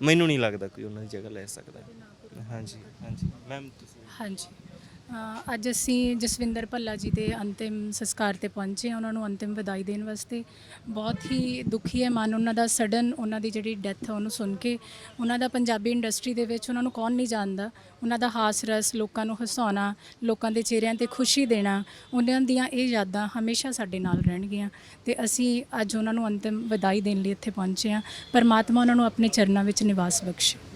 ਮੈਨੂੰ ਨਹੀਂ ਲੱਗਦਾ ਕੋਈ ਉਹਨਾਂ ਦੀ ਜਗ੍ਹਾ ਲੈ ਸਕਦਾ। ਹਾਂਜੀ ਹਾਂਜੀ। ਮੈਮ ਤੁਸੀਂ ਹਾਂਜੀ। ਅ, ਅੱਜ ਅਸੀਂ ਜਸਵਿੰਦਰ ਭੱਲਾ ਜੀ ਦੇ ਅੰਤਿਮ ਸੰਸਕਾਰ ਤੇ ਪਹੁੰਚੇ ਹਾਂ ਉਹਨਾਂ ਨੂੰ ਅੰਤਿਮ ਵਿਦਾਈ ਦੇਣ ਵਾਸਤੇ। ਬਹੁਤ ਹੀ ਦੁਖੀ ਹੈ ਮਨ ਉਹਨਾਂ ਦਾ ਸਡਨ ਉਹਨਾਂ ਦੀ ਜਿਹੜੀ ਡੈਥ ਹੈ ਉਹਨੂੰ ਸੁਣ ਕੇ। ਉਹਨਾਂ ਦਾ ਪੰਜਾਬੀ ਇੰਡਸਟਰੀ ਦੇ ਵਿੱਚ ਉਹਨਾਂ ਨੂੰ ਕੌਣ ਨਹੀਂ ਜਾਣਦਾ। ਉਹਨਾਂ ਦਾ ਹਾਸ ਰਸ ਲੋਕਾਂ ਨੂੰ ਹਸਾਉਣਾ ਲੋਕਾਂ ਦੇ ਚਿਹਰਿਆਂ ਤੇ ਖੁਸ਼ੀ ਦੇਣਾ ਉਹਨਾਂ ਦੀਆਂ ਇਹ ਯਾਦਾਂ ਹਮੇਸ਼ਾ ਸਾਡੇ ਨਾਲ ਰਹਿਣਗੀਆਂ। ਤੇ ਅਸੀਂ ਅੱਜ ਉਹਨਾਂ ਨੂੰ ਅੰਤਿਮ ਵਿਦਾਈ ਦੇਣ ਲਈ ਇੱਥੇ ਪਹੁੰਚੇ ਹਾਂ। ਪਰਮਾਤਮਾ ਉਹਨਾਂ ਨੂੰ ਆਪਣੇ ਚਰਨਾਂ ਵਿੱਚ ਨਿਵਾਸ ਬਖਸ਼ੇ।